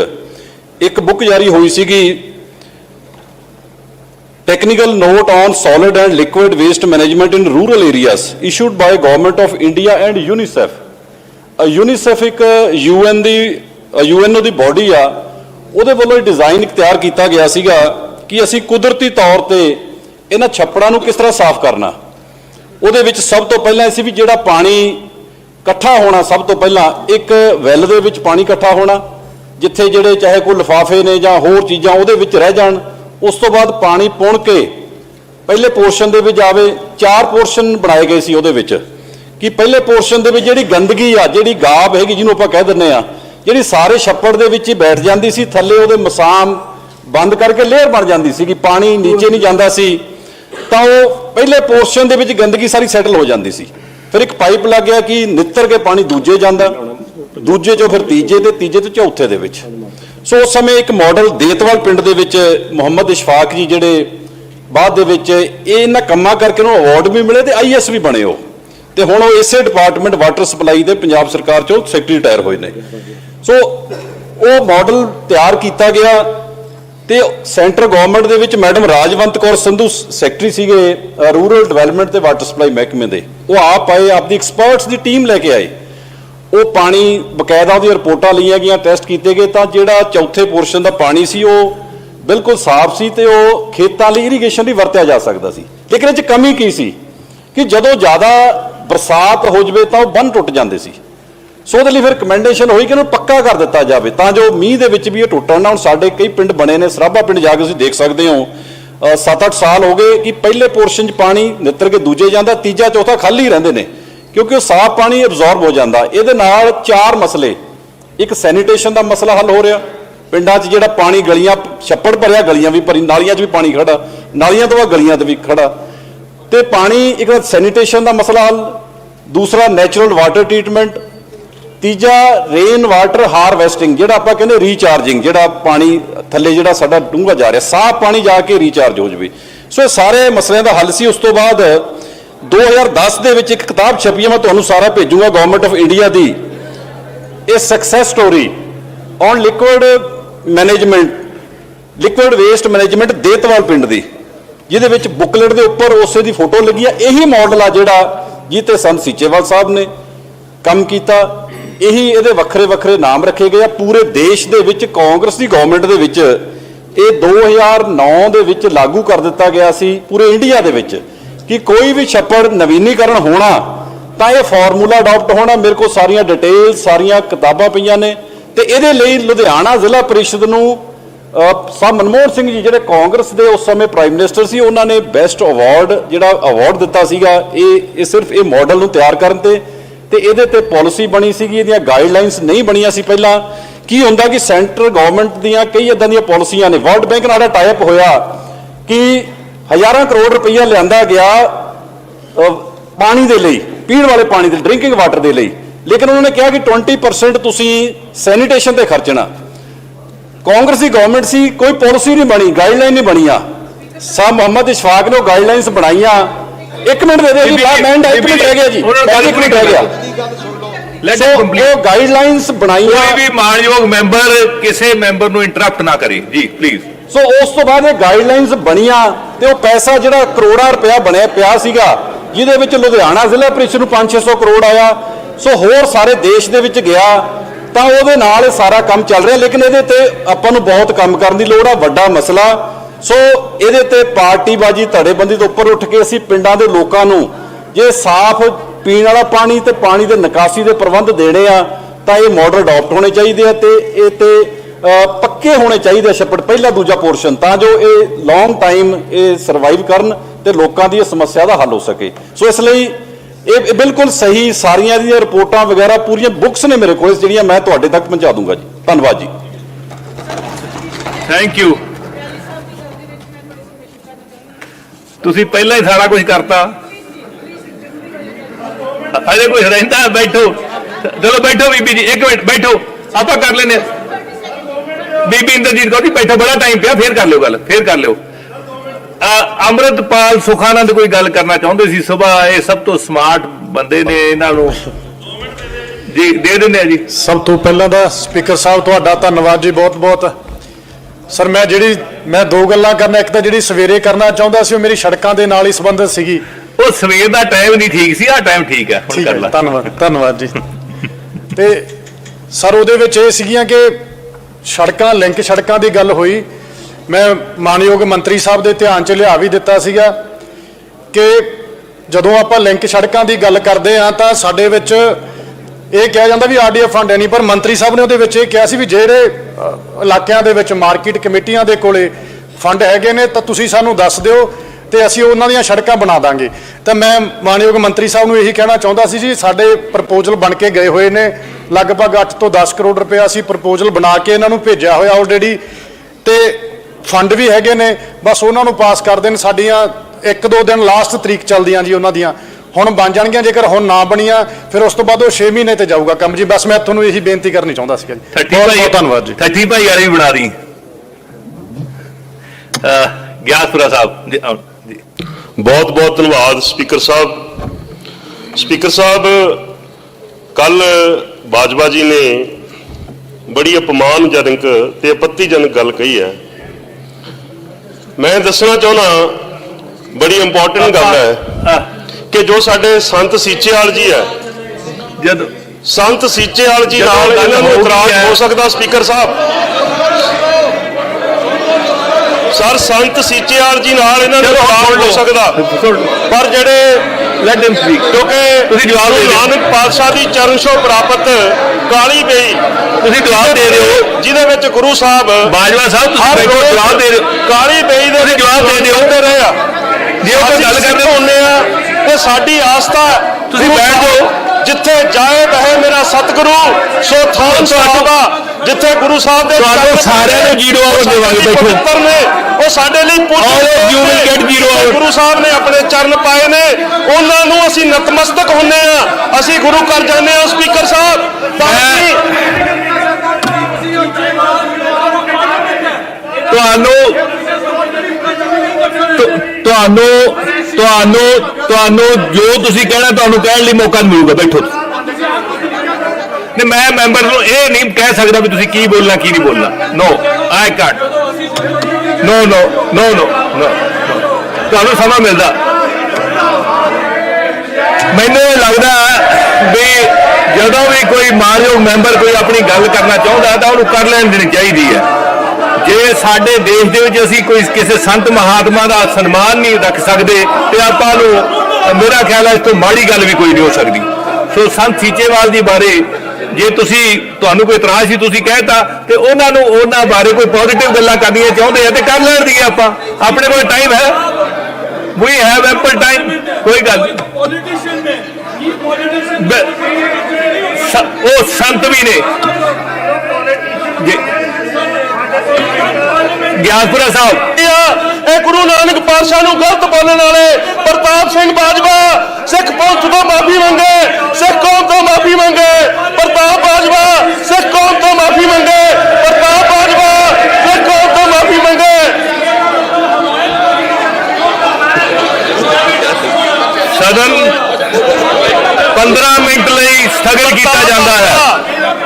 ਇੱਕ ਬੁੱਕ ਜਾਰੀ ਹੋਈ ਸੀਗੀ Technical note on solid and liquid waste management in rural areas issued by Government of India and UNICEF. ਅ, UNICEF ਇੱਕ uh, UN ਦੀ uh, ਯੂਐਨਓ ਦੀ ਬਾਡੀ ਆ। ਉਹਦੇ ਵੱਲੋਂ ਡਿਜ਼ਾਈਨ ਇੱਕ ਤਿਆਰ ਕੀਤਾ ਗਿਆ ਸੀਗਾ ਕਿ ਅਸੀਂ ਕੁਦਰਤੀ ਤੌਰ ਤੇ ਇਹਨਾਂ ਛੱਪੜਾਂ ਨੂੰ ਕਿਸ ਤਰ੍ਹਾਂ ਸਾਫ਼ ਕਰਨਾ। ਉਹਦੇ ਵਿੱਚ ਸਭ ਤੋਂ ਪਹਿਲਾਂ ਸੀ ਵੀ ਜਿਹੜਾ ਪਾਣੀ ਇਕੱਠਾ ਹੋਣਾ ਸਭ ਤੋਂ ਪਹਿਲਾਂ ਇੱਕ ਵੈਲ ਦੇ ਵਿੱਚ ਪਾਣੀ ਇਕੱਠਾ ਹੋਣਾ ਜਿੱਥੇ ਜਿਹੜੇ ਚਾਹੇ ਕੋਈ ਲਿਫਾਫੇ ਨੇ ਜਾਂ ਹੋਰ ਚੀਜ਼ਾਂ ਉਹਦੇ ਵਿੱਚ ਰਹਿ ਜਾਣ। ਉਸ ਤੋਂ ਬਾਅਦ ਪਾਣੀ ਪੁਣ ਕੇ ਪਹਿਲੇ ਪੋਰਸ਼ਨ ਦੇ ਵਿੱਚ ਆਵੇ, ਚਾਰ ਪੋਰਸ਼ਨ ਬਣਾਏ ਗਏ ਸੀ ਉਹਦੇ ਵਿੱਚ। ਕਿ ਪਹਿਲੇ ਪੋਰਸ਼ਨ ਦੇ ਵਿੱਚ ਜਿਹੜੀ ਗੰਦਗੀ ਆ, ਜਿਹੜੀ ਗਾਬ ਹੈਗੀ ਜਿਹਨੂੰ ਆਪਾਂ ਕਹਿ ਦਿੰਨੇ ਆ, ਜਿਹੜੀ ਸਾਰੇ ਛੱਪੜ ਦੇ ਵਿੱਚ ਹੀ ਬੈਠ ਜਾਂਦੀ ਸੀ, ਥੱਲੇ ਉਹਦੇ ਮਸਾਮ ਬੰਦ ਕਰਕੇ ਲੇਅਰ ਬਣ ਜਾਂਦੀ ਸੀ ਕਿ ਪਾਣੀ ਨੀਚੇ ਨਹੀਂ ਜਾਂਦਾ ਸੀ, ਤਾਂ ਉਹ ਪਹਿਲੇ ਪੋਰਸ਼ਨ ਦੇ ਵਿੱਚ ਗੰਦਗੀ ਸਾਰੀ ਸੈਟਲ ਹੋ ਜਾਂਦੀ ਸੀ। ਫਿਰ ਇੱਕ ਪਾਈਪ ਲੱਗ ਗਿਆ ਕਿ ਨਿੱਤਰ ਕੇ ਪਾਣੀ ਦੂਜੇ ਜਾਂਦਾ, ਦੂਜੇ ਚੋਂ ਫਿਰ ਤੀਜੇ ਤੇ ਤੀਜੇ ਤੋਂ ਚੌਥੇ ਦੇ ਵਿੱਚ। ਸੋ ਉਸ ਸਮੇਂ ਇੱਕ ਮਾਡਲ ਦੇਤਵਾਲ ਪਿੰਡ ਦੇ ਵਿੱਚ ਮੁਹੰਮਦ ਇਸ਼ਫਾਕ ਜੀ ਜਿਹੜੇ ਬਾਅਦ ਦੇ ਵਿੱਚ ਇਹਨਾਂ ਕੰਮਾਂ ਕਰਕੇ ਉਹਨੂੰ ਅਵਾਰਡ ਵੀ ਮਿਲੇ ਤੇ ਆਈਐਸ ਵੀ ਬਣੇ ਉਹ। ਤੇ ਹੁਣ ਉਹ ਇਸੇ ਡਿਪਾਰਟਮੈਂਟ ਵਾਟਰ ਸਪਲਾਈ ਦੇ ਪੰਜਾਬ ਸਰਕਾਰ ਚੋਂ ਸੈਕਟਰੀ ਰਿਟਾਇਰ ਹੋਏ ਨੇ। ਸੋ ਉਹ ਮਾਡਲ ਤਿਆਰ ਕੀਤਾ ਗਿਆ ਤੇ ਸੈਂਟਰ ਗਵਰਨਮੈਂਟ ਦੇ ਵਿੱਚ ਮੈਡਮ ਰਾਜਵੰਤ ਕੌਰ ਸੰਧੂ ਸੈਕਟਰੀ ਸੀਗੇ ਰੂਰਲ ਡਿਵੈਲਪਮੈਂਟ ਤੇ ਵਾਟਰ ਸਪਲਾਈ ਮਹਿਕਮੇ ਦੇ। ਉਹ ਆਪ ਆਏ, ਆਪਦੀ ਐਕਸਪਰਟਸ ਦੀ ਟੀਮ ਲੈ ਕੇ ਆਏ। ਉਹ ਪਾਣੀ ਬਕਾਇਦਾ ਉਹਦੀਆਂ ਰਿਪੋਰਟਾਂ ਲਈਆਂ ਗਈਆਂ, ਟੈਸਟ ਕੀਤੇ ਗਏ, ਤਾਂ ਜਿਹੜਾ ਚੌਥੇ ਪੋਰਸ਼ਨ ਦਾ ਪਾਣੀ ਸੀ, ਉਹ ਬਿਲਕੁਲ ਸਾਫ਼ ਸੀ ਤੇ ਉਹ ਖੇਤਾਂ ਲਈ ਇਰੀਗੇਸ਼ਨ ਲਈ ਵਰਤਿਆ ਜਾ ਸਕਦਾ ਸੀ। ਲੇਕਿਨ ਇਹ 'ਚ ਕਮੀ ਕੀ ਸੀ? ਕਿ ਜਦੋਂ ਜ਼ਿਆਦਾ ਬਰਸਾਤ ਹੋ ਜਵੇ ਤਾਂ ਉਹ ਬੰਨ ਟੁੱਟ ਜਾਂਦੇ ਸੀ। ਸੋ ਉਹਦੇ ਲਈ ਫਿਰ ਕਮੈਂਡੇਸ਼ਨ ਹੋਈ ਕਿ ਇਹਨੂੰ ਪੱਕਾ ਕਰ ਦਿੱਤਾ ਜਾਵੇ, ਤਾਂ ਜੋ ਮੀਂਹ ਦੇ ਵਿੱਚ ਵੀ ਇਹ ਟੁੱਟਣ ਨਾ ਹੁਣ ਸਾਡੇ ਕਈ ਪਿੰਡ ਬਣੇ ਨੇ, ਸਰਾਭਾ ਪਿੰਡ ਜਾ ਕੇ ਤੁਸੀਂ ਦੇਖ ਸਕਦੇ ਹੋ 7-8 ਸਾਲ ਹੋ ਗਏ ਕਿ ਪਹਿਲੇ ਪੋਰਸ਼ਨ 'ਚ ਪਾਣੀ ਨਿੱਤਰ ਕੇ ਦੂਜੇ ਜਾਂਦਾ, ਤੀਜਾ, ਚੌਥਾ ਖਾਲੀ ਰਹਿੰਦੇ ਨੇ। ਕਿਉਂਕਿ ਉਹ ਸਾਫ਼ ਪਾਣੀ ਐਬਜ਼ੌਰਬ ਹੋ ਜਾਂਦਾ। ਇਹਦੇ ਨਾਲ ਚਾਰ ਮਸਲੇ। ਇੱਕ ਸੈਨੀਟੇਸ਼ਨ ਦਾ ਮਸਲਾ ਹੱਲ ਹੋ ਰਿਹਾ। ਪਿੰਡਾਂ 'ਚ ਜਿਹੜਾ ਪਾਣੀ ਗਲੀਆਂ, ਛੱਪੜ ਭਰਿਆ, ਗਲੀਆਂ ਵੀ ਭਰੀ, ਨਾਲੀਆਂ 'ਚ ਵੀ ਪਾਣੀ ਖੜਾ ਨਾਲੀਆਂ ਤੋਂ ਬਾਅਦ ਗਲੀਆਂ 'ਤੇ ਵੀ ਖੜਾ ਤੇ ਪਾਣੀ ਇੱਕ ਸੈਨੀਟੇਸ਼ਨ ਦਾ ਮਸਲਾ ਹੱਲ, ਦੂਸਰਾ ਨੈਚੁਰਲ ਵਾਟਰ ਟ੍ਰੀਟਮੈਂਟ ਤੀਜਾ ਰੇਨ ਵਾਟਰ ਹਾਰਵੈਸਟਿੰਗ ਜਿਹੜਾ ਆਪਾਂ ਕਹਿੰਦੇ ਰੀਚਾਰਜਿੰਗ ਜਿਹੜਾ ਪਾਣੀ ਥੱਲੇ ਜਿਹੜਾ ਸਾਡਾ ਡੂੰਘਾ ਜਾ ਰਿਹਾ, ਸਾਫ਼ ਪਾਣੀ ਜਾ ਕੇ ਰੀਚਾਰਜ ਹੋ ਜਵੇ। ਸੋ ਇਹ ਸਾਰੇ ਮਸਲਿਆਂ ਦਾ ਹੱਲ ਸੀ। ਉਸ ਤੋਂ ਬਾਅਦ 2010 ਦੇ ਵਿੱਚ ਇੱਕ ਕਿਤਾਬ ਛਪੀ ਹੈ, ਮੈਂ ਤੁਹਾਨੂੰ ਸਾਰਾ ਭੇਜੂਗਾ ਗਵਰਨਮੈਂਟ ਆਫ ਇੰਡੀਆ ਦੀ। ਇਹ success story on liquid management liquid waste management Detwal ਪਿੰਡ ਦੀ, ਜਿਹਦੇ ਵਿੱਚ ਬੁਕਲੇਟ ਦੇ ਉੱਪਰ ਉਸੇ ਦੀ ਫੋਟੋ ਲੱਗੀ ਆ ਇਹੀ ਮਾਡਲ ਆ ਜਿਹੜਾ ਜਿੱਤੇ ਸੰਤ ਸੀਚੇਵਾਲ ਸਾਹਿਬ ਨੇ ਕੰਮ ਕੀਤਾ। ਇਹੀ ਇਹਦੇ ਵੱਖਰੇ ਵੱਖਰੇ ਨਾਮ ਰੱਖੇ ਗਏ ਆ। ਪੂਰੇ ਦੇਸ਼ ਦੇ ਵਿੱਚ, ਕਾਂਗਰਸ ਦੀ ਗਵਰਨਮੈਂਟ ਦੇ ਵਿੱਚ ਇਹ 2009 ਦੇ ਵਿੱਚ ਲਾਗੂ ਕਰ ਦਿੱਤਾ ਗਿਆ ਸੀ, ਪੂਰੇ ਇੰਡੀਆ ਦੇ ਵਿੱਚ। ਕਿ ਕੋਈ ਵੀ ਛੱਪੜ ਨਵੀਨੀਕਰਨ ਹੋਣਾ ਤਾਂ ਇਹ ਫਾਰਮੂਲਾ ਅਡਾਪਟ ਹੋਣਾ। ਮੇਰੇ ਕੋਲ ਸਾਰੀਆਂ ਡਿਟੇਲ ਸਾਰੀਆਂ ਕਿਤਾਬਾਂ ਪਈਆਂ ਨੇ। ਤੇ ਇਹਦੇ ਲਈ ਲੁਧਿਆਣਾ ਜ਼ਿਲ੍ਹਾ ਪਰਿਸ਼ਦ ਨੂੰ ਅਹ, ਮਨਮੋਹਨ ਸਿੰਘ ਜੀ ਜਿਹੜੇ ਕਾਂਗਰਸ ਦੇ ਉਸ ਸਮੇਂ ਪ੍ਰਾਈਮ ਮਿਨਿਸਟਰ ਸੀ ਉਹਨਾਂ ਨੇ ਬੈਸਟ ਅਵਾਰਡ ਜਿਹੜਾ ਅਵਾਰਡ ਦਿੱਤਾ ਸੀਗਾ ਇਹ ਇਹ ਸਿਰਫ ਇਹ ਮਾਡਲ ਨੂੰ ਤਿਆਰ ਕਰਨ ਤੇ। ਤੇ ਇਹਦੇ ਤੇ ਪਾਲਿਸੀ ਬਣੀ ਸੀਗੀ ਇਹਦੀਆਂ ਗਾਈਡਲਾਈਨਸ ਨਹੀਂ ਬਣੀਆਂ ਸੀ ਪਹਿਲਾਂ। ਕੀ ਹੁੰਦਾ ਕਿ ਸੈਂਟਰ ਗਵਰਨਮੈਂਟ ਦੀਆਂ ਕਈ ਇਦਾਂ ਦੀਆਂ ਪਾਲਿਸੀਆਂ ਨੇ। ਵਰਲਡ ਬੈਂਕ ਨਾਲ ਟਾਈਪ ਹੋਇਆ ਕਿ ਹਜ਼ਾਰਾਂ ਕਰੋੜ ਰੁਪਈਆ ਲਿਆਂਦਾ ਗਿਆ ਪਾਣੀ ਦੇ ਲਈ ਪੀਣ ਵਾਲੇ ਪਾਣੀ ਦੇ ਡਰਿੰਕਿੰਗ ਵਾਟਰ ਦੇ ਲਈ। ਲੇਕਿਨ ਉਹਨਾਂ ਨੇ ਕਿਹਾ ਕਿ 20% ਤੁਸੀਂ ਸੈਨੀਟੇਸ਼ਨ ਤੇ ਖਰਚਣਾ। ਕਾਂਗਰਸ ਦੀ ਗਵਰਨਮੈਂਟ ਸੀ ਕੋਈ ਪਾਲਿਸੀ ਨਹੀਂ ਬਣੀ ਗਾਈਡਲਾਈਨ ਨਹੀਂ ਬਣੀਆਂ। ਸਾਹਿਬ ਮੁਹੰਮਦ ਇਸ਼ਫਾਕ ਨੇ ਗਾਈਡਲਾਈਨਸ ਬਣਾਈਆਂ। ਇੱਕ ਮਿੰਟ ਦੇ ਦਿਓ ਜੀ ਮੈਂ ਇੱਕ ਮਿੰਟ ਰਹਿ ਗਿਆ ਜੀ ਇੱਕ ਮਿੰਟ ਰਹਿ ਗਿਆ। ਲੈਟ ਸੋ ਇਟ ਕੰਪਲੀਟ ਉਹ ਗਾਈਡਲਾਈਨਸ ਬਣਾਈਆਂ ਕੋਈ ਵੀ ਮਾਨਯੋਗ ਮੈਂਬਰ ਕਿਸੇ ਮੈਂਬਰ ਨੂੰ ਇੰਟਰਰਪਟ ਨਾ ਕਰੇ। ਜੀ ਪਲੀਜ਼ ਸੋ ਉਸ ਤੋਂ ਬਾਅਦ ਇਹ ਗਾਈਡਲਾਈਨਸ ਬਣੀਆਂ ਤੇ ਉਹ ਪੈਸਾ ਜਿਹੜਾ ਕਰੋੜਾਂ ਰੁਪਇਆ ਬਣਿਆ ਪਿਆ ਸੀਗਾ, ਜਿਹਦੇ ਵਿੱਚ ਲੁਧਿਆਣਾ ਜ਼ਿਲ੍ਹਾ ਪ੍ਰੀਸ਼ਦ ਨੂੰ 5-600 ਕਰੋੜ ਆਇਆ। ਸੋ ਹੋਰ ਸਾਰੇ ਦੇਸ਼ ਦੇ ਵਿੱਚ ਗਿਆ, ਤਾਂ ਉਹਦੇ ਨਾਲ ਇਹ ਸਾਰਾ ਕੰਮ ਚੱਲ ਰਿਹਾ, ਲੇਕਿਨ ਇਹਦੇ ਤੇ ਆਪਾਂ ਨੂੰ ਬਹੁਤ ਕੰਮ ਕਰਨ ਦੀ ਲੋੜ ਆ, ਵੱਡਾ ਮਸਲਾ। ਸੋ ਇਹਦੇ ਤੇ ਪਾਰਟੀਬਾਜੀ, ਧੜੇਬੰਦੀ ਤੋਂ ਉੱਪਰ ਉੱਠ ਕੇ ਅਸੀਂ ਪਿੰਡਾਂ ਦੇ ਲੋਕਾਂ ਨੂੰ ਜੇ ਸਾਫ਼ ਪੀਣ ਵਾਲਾ ਪਾਣੀ ਤੇ ਪਾਣੀ ਦੇ ਨਿਕਾਸੀ ਦੇ ਪ੍ਰਬੰਧ ਦੇਣੇ ਆ, ਤਾਂ ਇਹ ਮਾਡਲ ਅਡਾਪਟ ਹੋਣੇ ਚਾਹੀਦੇ ਆ ਤੇ ਇਹ ਤੇ ਪੱਕੇ ਹੋਣੇ ਚਾਹੀਦੇ ਛੱਪੜ, ਪਹਿਲਾ ਦੂਜਾ ਪੋਰਸ਼ਨ, ਤਾਂ ਜੋ ਇਹ ਲੌਂਗ ਟਾਈਮ ਇਹ ਸਰਵਾਈਵ ਕਰਨ ਤੇ ਲੋਕਾਂ ਦੀ ਇਹ ਸਮੱਸਿਆ ਦਾ ਹੱਲ ਹੋ ਸਕੇ। ਸੋ ਇਸ ਲਈ ਇਹ ਬਿਲਕੁਲ ਸਹੀ ਸਾਰੀਆਂ ਦੀਆਂ ਰਿਪੋਰਟਾਂ ਵਗੈਰਾ ਪੂਰੀਆਂ ਬੁੱਕਸ ਨੇ ਮੇਰੇ ਕੋਲ, ਜਿਹੜੀਆਂ ਮੈਂ ਤੁਹਾਡੇ ਤੱਕ ਪਹੁੰਚਾ ਦੂੰਗਾ ਜੀ। ਧੰਨਵਾਦ ਜੀ। ਥੈਂਕ ਯੂ ਤੁਸੀਂ ਪਹਿਲਾਂ ਹੀ ਸਾਰਾ ਕੁਝ ਕਰਤਾ। ਅਜੇ ਕੁਝ ਰਹਿੰਦਾ, ਬੈਠੋ। ਚਲੋ ਬੈਠੋ ਬੀਬੀ ਜੀ, ਇੱਕ ਮਿੰਟ, ਬੈਠੋ। ਆਪਾਂ ਕਰ ਲੈਨੇ ਹਾਂ। ਬੀਬੀ ਇੰਦਰਜੀਤ ਕੌਰ ਜੀ ਬੈਠੋ ਬੜਾ ਟਾਈਮ ਪਿਆ ਫੇਰ ਕਰ ਲਿਓ ਗੱਲ ਫੇਰ ਕਰ ਲਿਓ। ਅੰਮ੍ਰਿਤਪਾਲ ਸੁਖਾਨੰਦ ਕੋਈ ਗੱਲ ਕਰਨਾ ਚਾਹੁੰਦੇ ਸੀ? ਸਵੇਰ ਇਹ ਸਭ ਤੋਂ ਸਮਾਰਟ ਬੰਦੇ ਨੇ ਇਹਨਾਂ ਨੂੰ। ਜੀ ਦੇ ਦਿੰਦੇ ਆ ਜੀ। ਸਭ ਤੋਂ ਪਹਿਲਾਂ ਤਾਂ ਸਪੀਕਰ ਸਾਹਿਬ ਤੁਹਾਡਾ ਧੰਨਵਾਦ ਜੀ ਬਹੁਤ ਬਹੁਤ ਸਰ ਮੈਂ ਜਿਹੜੀ ਮੈਂ ਦੋ ਗੱਲਾਂ ਕਰਨਾ ਇੱਕ ਤਾਂ ਜਿਹੜੀ ਸਵੇਰੇ ਕਰਨਾ ਚਾਹੁੰਦਾ ਸੀ ਉਹ ਮੇਰੀ ਸੜਕਾਂ ਦੇ ਨਾਲ ਹੀ ਸੰਬੰਧਿਤ ਸੀਗੀ। ਉਹ ਸਵੇਰ ਦਾ ਟਾਈਮ ਨਹੀਂ ਠੀਕ ਸੀ ਆ ਟਾਈਮ ਠੀਕ ਹੈ ਹੁਣ ਕਰ ਲੈ। ਧੰਨਵਾਦ ਧੰਨਵਾਦ ਜੀ। ਤੇ ਸਰ ਉਹਦੇ ਵਿੱਚ ਇਹ ਸੀਗੀਆਂ ਕਿ ਸੜਕਾਂ, ਲਿੰਕ ਸੜਕਾਂ ਦੀ ਗੱਲ ਹੋਈ। ਮੈਂ ਮਾਨਯੋਗ ਮੰਤਰੀ ਸਾਹਿਬ ਦੇ ਧਿਆਨ 'ਚ ਲਿਆ ਵੀ ਦਿੱਤਾ ਸੀਗਾ ਕਿ ਜਦੋਂ ਆਪਾਂ ਲਿੰਕ ਸੜਕਾਂ ਦੀ ਗੱਲ ਕਰਦੇ ਆ ਤਾਂ ਸਾਡੇ ਵਿੱਚ ਇਹ ਕਿਹਾ ਜਾਂਦਾ ਵੀ ਆਰਡੀਐਫ ਫੰਡ ਹੈ ਨਹੀਂ, ਪਰ ਮੰਤਰੀ ਸਾਹਿਬ ਨੇ ਉਹਦੇ ਵਿੱਚ ਇਹ ਕਿਹਾ ਸੀ ਵੀ ਜਿਹੜੇ ਇਲਾਕਿਆਂ ਦੇ ਵਿੱਚ ਮਾਰਕੀਟ ਕਮੇਟੀਆਂ ਦੇ ਕੋਲੇ ਫੰਡ ਹੈਗੇ ਨੇ ਤਾਂ ਤੁਸੀਂ ਸਾਨੂੰ ਦੱਸ ਦਿਓ ਤੇ ਅਸੀਂ ਉਹਨਾਂ ਦੀਆਂ ਸੜਕਾਂ ਬਣਾ ਦਾਂਗੇ। ਤਾਂ ਮੈਂ ਮਾਨਯੋਗ ਮੰਤਰੀ ਸਾਹਿਬ ਨੂੰ ਇਹੀ ਕਹਿਣਾ ਚਾਹੁੰਦਾ ਸੀ ਜੀ ਸਾਡੇ ਪ੍ਰਪੋਜ਼ਲ ਬਣ ਕੇ ਗਏ ਹੋਏ ਨੇ। ਲਗਭਗ 8 ਤੋਂ 10 ਕਰੋੜ ਰੁਪਏ ਅਸੀਂ ਪ੍ਰਪੋਜ਼ਲ ਬਣਾ ਕੇ ਇਹਨਾਂ ਨੂੰ ਭੇਜਿਆ ਹੋਇਆ ਆਲਰੇਡੀ ਤੇ ਫੰਡ ਵੀ ਹੈਗੇ ਨੇ ਬਸ ਉਹਨਾਂ ਨੂੰ ਪਾਸ ਕਰ ਦੇਣ ਸਾਡੀਆਂ ਇੱਕ ਦੋ ਦਿਨ ਲਾਸਟ ਤਰੀਕ ਚੱਲਦੀਆਂ ਜੀ ਉਹਨਾਂ ਦੀਆਂ। ਹੁਣ ਬਣ ਜਾਣਗੀਆਂ ਜੇਕਰ ਹੁਣ ਨਾ ਬਣੀਆਂ ਫਿਰ ਉਸ ਤੋਂ ਬਾਅਦ ਉਹ 6 ਮਹੀਨੇ ਤੇ ਜਾਊਗਾ ਕੰਮ ਜੀ। ਬਸ ਮੈਂ ਤੁਹਾਨੂੰ ਇਹੀ ਬੇਨਤੀ ਕਰਨੀ ਚਾਹੁੰਦਾ ਸੀਗਾ ਜੀ। ਬਹੁਤ ਬਹੁਤ ਧੰਨਵਾਦ ਜੀ। ਠੱਠੀ ਭਾਈ ਵਾਲੀ ਵੀ ਬਣਾ ਅਹ ਗਿਆਸਪੁਰਾ ਸਾਹਿਬ ਬਹੁਤ ਬਹੁਤ ਧੰਨਵਾਦ ਸਪੀਕਰ ਸਾਹਿਬ। ਸਪੀਕਰ ਸਾਹਿਬ ਕੱਲ ਬਾਜਵਾ ਜੀ ਨੇ ਬੜੀ ਅਪਮਾਨਜਨਕ ਤੇ ਆਪੱਤੀਜਨਕ ਗੱਲ ਕਹੀ ਹੈ। ਮੈਂ ਦੱਸਣਾ ਚਾਹੁੰਦਾ ਬੜੀ ਇੰਪੋਰਟੈਂਟ ਗੱਲ ਹੈ ਕਿ ਜੋ ਸਾਡੇ ਸੰਤ ਸੀਚੇਵਾਲ ਜੀ ਹੈ ਜਦ ਸੰਤ ਸੀਚੇਵਾਲ ਜੀ ਨਾਲ ਇਹਨਾਂ ਨੂੰ ਇਤਰਾਜ਼। ਹੋ। ਸਕਦਾ ਸਪੀਕਰ ਸਾਹਿਬ? ਸਰ ਸੰਤ ਸੀਚੇਵਾਲ ਜੀ ਨਾਲ ਇਹਨਾਂ ਨੂੰ ਸੁਣ ਹੋ। ਸਕਦਾ। ਪਰ ਜਿਹੜੇ ਲੈਟ them speak ਕਿਉਂਕਿ ਤੁਸੀਂ ਜਵਾਬ ਦੇ ਦਿਓ। ਨਾਨਕ ਪਾਤਸ਼ਾਹ ਦੀ ਚਰਨ ਛੋਹ ਪ੍ਰਾਪਤ ਕਾਲੀ ਬਈ ਤੁਸੀਂ ਜਵਾਬ ਦੇ ਰਹੇ ਹੋ ਜਿਹਦੇ ਵਿੱਚ ਗੁਰੂ ਸਾਹਿਬ ਬਾਜਵਾ ਸਾਹਿਬ ਤੁਸੀਂ ਬੈਠੋ ਜਵਾਬ ਦੇ ਹੋ ਕਾਲੀ ਬਈ ਦੇ ਤੁਸੀਂ ਜਵਾਬ ਦੇ ਦਿਓ। ਹੁੰਦੇ ਰਹੇ ਆ ਜੇ ਉਹ ਗੱਲ ਕਰਦੇ ਹੁੰਦੇ ਆ ਤੇ ਸਾਡੀ ਆਸਥਾ ਤੁਸੀਂ ਬੈਠ ਜਾਓ। ਜਿੱਥੇ ਜਾਏ ਬਹਿ ਮੇਰਾ ਸਤਿਗੁਰੂ ਸੋ ਥਾਨ ਸਾਹਿਬਾ ਜਿੱਥੇ ਗੁਰੂ ਸਾਹਿਬ ਦੇ ਤੁਹਾਨੂੰ ਸਾਰਿਆਂ ਨੂੰ ਉਹ ਸਾਡੇ ਦੇਵਾਂਗੇ, ਬੈਠੋ। ਪਵਿੱਤਰ ਨੇ ਉਹ ਸਾਡੇ ਲਈ ਪੁੱਤ. ਗੁਰੂ ਸਾਹਿਬ ਨੇ ਆਪਣੇ ਚਰਨ ਪਾਏ ਨੇ ਉਹਨਾਂ ਨੂੰ ਅਸੀਂ ਨਤਮਸਤਕ ਹੁੰਨੇ ਆ ਅਸੀਂ ਗੁਰੂ ਘਰ ਜਾਂਦੇ ਆ ਸਪੀਕਰ ਸਾਹਿਬ ਤਾਂ ਤੁਹਾਨੂੰ ਤੁਹਾਨੂੰ ਤੁਹਾਨੂੰ ਤੁਹਾਨੂੰ ਜੋ ਤੁਸੀਂ ਕਹਿਣਾ, ਤੁਹਾਨੂੰ ਕਹਿਣ ਲਈ ਮੌਕਾ ਮਿਲੂਗਾ। ਬੈਠੋ। ਨਹੀਂ, ਮੈਂ ਮੈਂਬਰ ਨੂੰ ਇਹ ਨਹੀਂ ਕਹਿ ਸਕਦਾ ਵੀ ਤੁਸੀਂ ਕੀ ਬੋਲਣਾ, ਕੀ ਨਹੀਂ ਬੋਲਣਾ। ਨੋ ਆਈ ਕਾਂਟ ਨੋ ਨੋ ਨੋ ਨੋ ਨੋ ਤੁਹਾਨੂੰ ਸਮਾਂ ਮਿਲਦਾ। ਮੈਨੂੰ ਇਹ ਲੱਗਦਾ ਵੀ ਜਦੋਂ ਵੀ ਕੋਈ ਮਾਨਯੋਗ ਮੈਂਬਰ ਕੋਈ ਆਪਣੀ ਗੱਲ ਕਰਨਾ ਚਾਹੁੰਦਾ, ਤਾਂ ਉਹਨੂੰ ਕਰ ਲੈਣ ਦੇਣੀ ਚਾਹੀਦੀ ਹੈ। ਸਾਡੇ ਦੇਸ਼ ਦੇ ਵਿੱਚ ਅਸੀਂ ਕੋਈ ਕਿਸੇ ਸੰਤ ਮਹਾਤਮਾ ਦਾ ਸਨਮਾਨ ਨਹੀਂ ਰੱਖ ਸਕਦੇ ਤੇ ਆਪਾਂ ਨੂੰ ਮੇਰਾ ਖਿਆਲ ਹੈ ਇਸ ਤੋਂ ਮਾੜੀ ਗੱਲ ਵੀ ਕੋਈ ਨਹੀਂ ਹੋ ਸਕਦੀ। ਸੋ ਸੰਤ ਸੀਚੇਵਾਲ ਜੀ ਬਾਰੇ ਜੇ ਤੁਸੀਂ ਤੁਹਾਨੂੰ ਕੋਈ ਇਤਰਾਜ਼ ਸੀ ਤੁਸੀਂ ਕਹਿਤਾ ਤੇ ਉਹਨਾਂ ਨੂੰ ਉਹਨਾਂ ਬਾਰੇ ਕੋਈ ਪੋਜ਼ਿਟਿਵ ਗੱਲਾਂ ਕਰਨੀਆਂ ਚਾਹੁੰਦੇ ਆ ਤੇ ਕਰ ਲੈਣ ਦੀ ਆਪਾਂ। ਆਪਣੇ ਕੋਲ ਟਾਈਮ ਹੈ। ਵੀ ਹੈਵ ਐਂਪਲ ਟਾਈਮ ਕੋਈ ਗੱਲ ਨਹੀਂ। ਬ- ਸ- ਉਹ ਸੰਤ ਵੀ ਨੇ। ਜੀ। ਗਿਆਸਪੁਰਾ ਸਾਹਿਬ। ਇਹ ਗੁਰੂ ਨਾਨਕ ਪਾਤਸ਼ਾਹ ਨੂੰ ਗਲਤ ਬੋਲਣ ਵਾਲੇ ਪ੍ਰਤਾਪ ਸਿੰਘ ਬਾਜਵਾ ਸਿੱਖ ਪੰਥ ਤੋਂ ਮਾਫੀ ਮੰਗੇ ਸਿੱਖ ਕੌਮ ਤੋਂ ਮਾਫੀ ਮੰਗੇ ਪ੍ਰਤਾਪ ਬਾਜਵਾ ਸਿੱਖ ਕੌਮ ਤੋਂ ਮਾਫੀ ਮੰਗੇ ਪ੍ਰਤਾਪ ਬਾਜਵਾ ਸਿੱਖ ਕੌਮ ਤੋਂ ਮਾਫੀ ਮੰਗੇ। ਸਦਨ 15 ਮਿੰਟ ਲਈ ਸਥਗਿਤ ਕੀਤਾ ਜਾਂਦਾ ਹੈ।